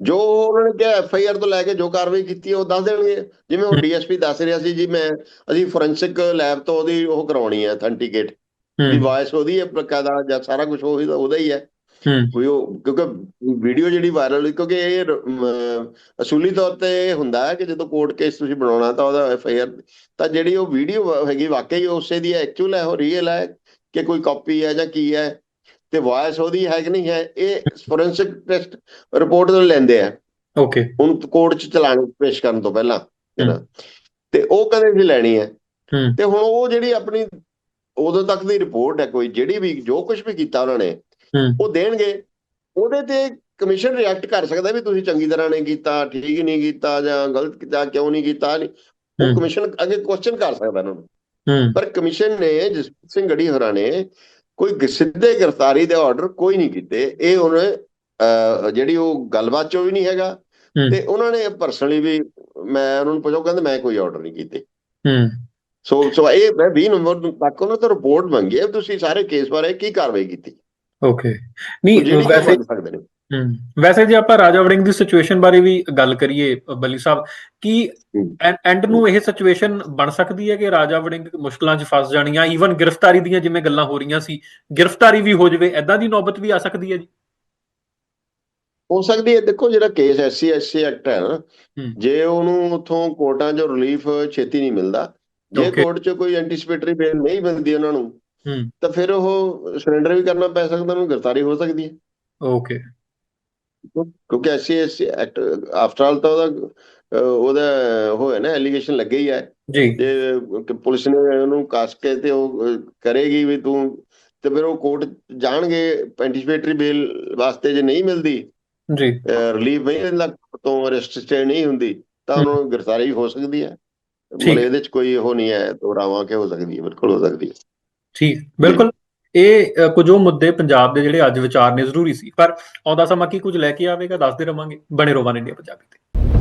ਜੋ ਉਹਨਾਂ ਨੇ ਕਿਹਾ ਐਫ ਆਈ ਆਰ ਤੋਂ ਲੈ ਕੇ ਜੋ ਕਾਰਵਾਈ ਕੀਤੀ ਉਹ ਦੱਸ ਦੇਣਗੇ। ਜਿਵੇਂ ਉਹ। ਡੀਐਸਪੀ ਦੱਸ ਰਿਹਾ ਸੀ ਜੀ ਮੈਂ ਅਸੀਂ ਫੋਰੈਂਸਿਕ ਲੈਬ ਤੋਂ ਉਹਦੀ ਉਹ ਕਰਾਉਣੀ ਹੈ ਅਥੈਂਟੀਕੇਟ ਵੀ ਹੂੰ ਵਾਇਸ ਉਹਦੀ ਹੈ ਪ੍ਰਕਾਦਾ ਜਾਂ ਸਾਰਾ ਕੁਝ ਉਹੀ ਦਾ ਉਹਦਾ ਹੀ ਹੈ। ਹੂੰ। ਵੀ ਉਹ ਕਿਉਂਕਿ ਵੀਡੀਓ ਜਿਹੜੀ ਵਾਇਰਲ ਹੋਈ ਕਿਉਂਕਿ ਇਹ ਅਸੂਲੀ ਤੌਰ ਤੇ ਹੁੰਦਾ ਹੈ ਕਿ ਜਦੋਂ ਕੋਰਟ ਕੇਸ ਤੁਸੀਂ ਬਣਾਉਣਾ ਤਾਂ ਉਹਦਾ ਐਫ ਆਈ ਆਰ ਤਾਂ ਜਿਹੜੀ ਉਹ ਵੀਡੀਓ ਹੈਗੀ ਵਾਕਈ ਉਸੇ ਦੀ ਐਕਚੁਅਲ ਹੈ ਉਹ ਰੀਅਲ ਹੈ ਕਿ ਕੋਈ ਕਾਪੀ ਹੈ ਜਾਂ ਕੀ ਹੈ। ਤੇ ਵਾਇਸ ਉਹਦੀ ਹੈ ਕਿ ਨਹੀਂ ਹੈ ਇਹ ਫੋਰੈਂਸਿਕ ਟੈਸਟ ਰਿਪੋਰਟ ਤੋਂ ਲੈਂਦੇ ਆ। ਓਕੇ ਹੁਣ ਕੋਰਟ 'ਚ ਚਲਾਣ ਪੇਸ਼ ਕਰਨ ਤੋਂ ਪਹਿਲਾਂ ਤੇ ਉਹ ਕਦੇ ਵੀ ਲੈਣੀ ਹੈ। ਤੇ ਹੁਣ ਉਹ ਜਿਹੜੀ ਆਪਣੀ ਉਦੋਂ ਤੱਕ ਦੀ ਰਿਪੋਰਟ ਹੈ ਕੋਈ ਜਿਹੜੀ ਵੀ ਜੋ ਕੁਝ ਵੀ ਕੀਤਾ ਉਹਨਾਂ ਨੇ ਉਹ ਦੇਣਗੇ। ਉਹਦੇ ਤੇ ਕਮਿਸ਼ਨ ਰਿਐਕਟ ਕਰ ਸਕਦਾ ਵੀ ਤੁਸੀਂ ਚੰਗੀ ਤਰ੍ਹਾਂ ਨਹੀਂ ਕੀਤਾ ਠੀਕ ਨਹੀਂ ਕੀਤਾ ਜਾਂ ਗਲਤ ਕੀਤਾ ਕਿਉਂ ਨਹੀਂ ਕੀਤਾ ਨਹੀਂ। ਉਹ ਕਮਿਸ਼ਨ ਅੱਗੇ ਕੁਐਸਚਨ ਕਰ ਸਕਦਾ ਉਹਨਾਂ ਨੂੰ। ਪਰ ਕਮਿਸ਼ਨ ਨੇ ਜਸਪੀਤ ਸਿੰਘ ਗੜੀ ਹੋਰਾਂ ਨੇ ਕੋਈ ਸਿੱਧੇ ਗ੍ਰਿਫਤਾਰੀ ਦੇ ਆਰਡਰ ਕੋਈ ਨਹੀਂ ਕੀਤੇ। ਇਹ ਉਹਨੇ ਜਿਹੜੀ ਉਹ ਗੱਲਬਾਤ ਚੋਂ ਵੀ ਨਹੀਂ ਹੈਗਾ। ਤੇ ਉਹਨਾਂ ਨੇ ਪਰਸਨਲੀ ਵੀ ਮੈਂ ਉਹਨਾਂ ਨੂੰ ਉਹ ਕਹਿੰਦੇ ਮੈਂ ਕੋਈ ਆਰਡਰ ਨਹੀਂ ਕੀਤੇ। ਹੂੰ। ਸੋ ਸੋ ਇਹ ਮੈਂ 20 ਨਵੰਬਰ ਨੂੰ ਤੱਕ ਉਹਨਾਂ ਤੋਂ ਰਿਪੋਰਟ ਮੰਗੀ ਹੈ ਤੁਸੀਂ ਸਾਰੇ ਕੇਸ ਬਾਰੇ ਕੀ ਕਾਰਵਾਈ ਕੀਤੀ। ਓਕੇ ਨਹੀਂ ਵੈਸੇ ਹੂੰ ਵੈਸੇ ਜੇ ਆਪਾਂ ਰਾਜਾ ਵੜਿੰਗ ਦੀ ਸਿਚੁਏਸ਼ਨ ਬਾਰੇ ਵੀ ਗੱਲ ਕਰੀਏ ਬੱਲੀ ਸਾਹਿਬ ਕੀ ਹੂੰ। ਐਂਡ ਨੂੰ ਇਹ ਸਿਚੁਏਸ਼ਨ ਬਣ ਸਕਦੀ ਹੈ ਕਿ ਰਾਜਾ ਵੜਿੰਗ ਮੁਸ਼ਕਲਾਂ 'ਚ ਫਸ ਜਾਣੀਆਂ ਈਵਨ ਗ੍ਰਿਫਤਾਰੀ ਦੀਆਂ ਜਿਵੇਂ ਗੱਲਾਂ ਹੋ ਰਹੀਆਂ ਸੀ ਗ੍ਰਿਫਤਾਰੀ ਵੀ ਹੋ ਜਾਵੇ ਐਦਾਂ ਦੀ ਨੌਬਤ ਵੀ ਆ ਸਕਦੀ ਹੈ ਜੀ ਹੋ ਸਕਦੀ ਹੈ ਦੇਖੋ ਜਿਹੜਾ ਕੇਸ ਐਸਸੀ ਐਸਸੀ ਐਕਟ ਹੈ ਨਾ ਹੂੰ। ਜੇ ਉਹਨੂੰ ਉਥੋਂ ਕੋਰਟਾਂ 'ਚੋਂ ਰਿਲੀਫ ਛੇਤੀ ਨਹੀਂ ਮਿਲਦਾ ਜੇ Okay. ਕੋਰਟ 'ਚ ਕੋਈ ਐਂਟੀਸਪੇਟਰੀ ਬੇਲ ਨਹੀਂ ਮਿਲਦੀ ਉਹਨਾਂ ਨੂੰ ਹੂੰ ਤਾਂ ਫਿਰ ਉਹ ਸਰੈਂਡਰ ਵੀ ਕਰਨਾ ਪੈ ਸਕਦਾ ਉਹਨੂੰ ਗ੍ਰਿਫਤਾਰੀ ਹੋ ਸਕਦੀ ਹੈ ਓਕੇ ਕਿਉਂਕਿ ਐਕਟ ਆਫਟਰ ਆਲ ਤਾਂ ਉਹਦਾ ਹੋਇਆ ਨਾ ਐਲੀਗੇਸ਼ਨ ਲੱਗੇ ਹੀ ਹੈ ਜੀ। ਕਿ ਪੁਲਿਸ ਨੇ ਉਹਨੂੰ ਕੱਸ ਕੇ ਤੇ ਉਹ ਕਰੇਗੀ ਵੀ ਤੂੰ ਤੇ ਫਿਰ ਉਹ ਕੋਰਟ ਜਾਣਗੇ ਐਂਟੀਸਪੇਟਰੀ ਬੇਲ ਵਾਸਤੇ ਜੇ ਨਹੀਂ ਮਿਲਦੀ ਜੀ। ਰਿਲੀਫ ਨਹੀਂ ਮਿਲਦਾ ਤੋਂ ਅਰੈਸਟ ਸਟੇ ਨਹੀਂ ਹੁੰਦੀ ਤਾਂ ਉਹਨਾਂ ਗ੍ਰਿਫਤਾਰੀ ਹੋ ਸਕਦੀ ਹੈ। ਮਤਲਬ ਇਹਦੇ ਚ ਕੋਈ ਉਹ ਨਹੀਂ ਹੈ ਦੋਰਾਵਾਂ ਕਿ ਹੋ ਸਕਦੀ ਹੈ ਬਿਲਕੁਲ ਹੋ ਸਕਦੀ ਹੈ ਠੀਕ ਬਿਲਕੁਲ। ਇਹ ਅ, ਕੁਝ ਉਹ ਮੁੱਦੇ ਪੰਜਾਬ ਦੇ ਜਿਹੜੇ ਅੱਜ ਵਿਚਾਰਨੇ ਜ਼ਰੂਰੀ ਸੀ ਪਰ ਆਉਂਦਾ ਸਮਾਂ ਕੀ ਕੁਝ ਲੈ ਕੇ ਆਵੇਗਾ ਦੱਸਦੇ ਰਵਾਂਗੇ ਬਣੇ ਰਹੋ ਵਨ ਇੰਡੀਆ ਪੰਜਾਬੀ ਤੇ।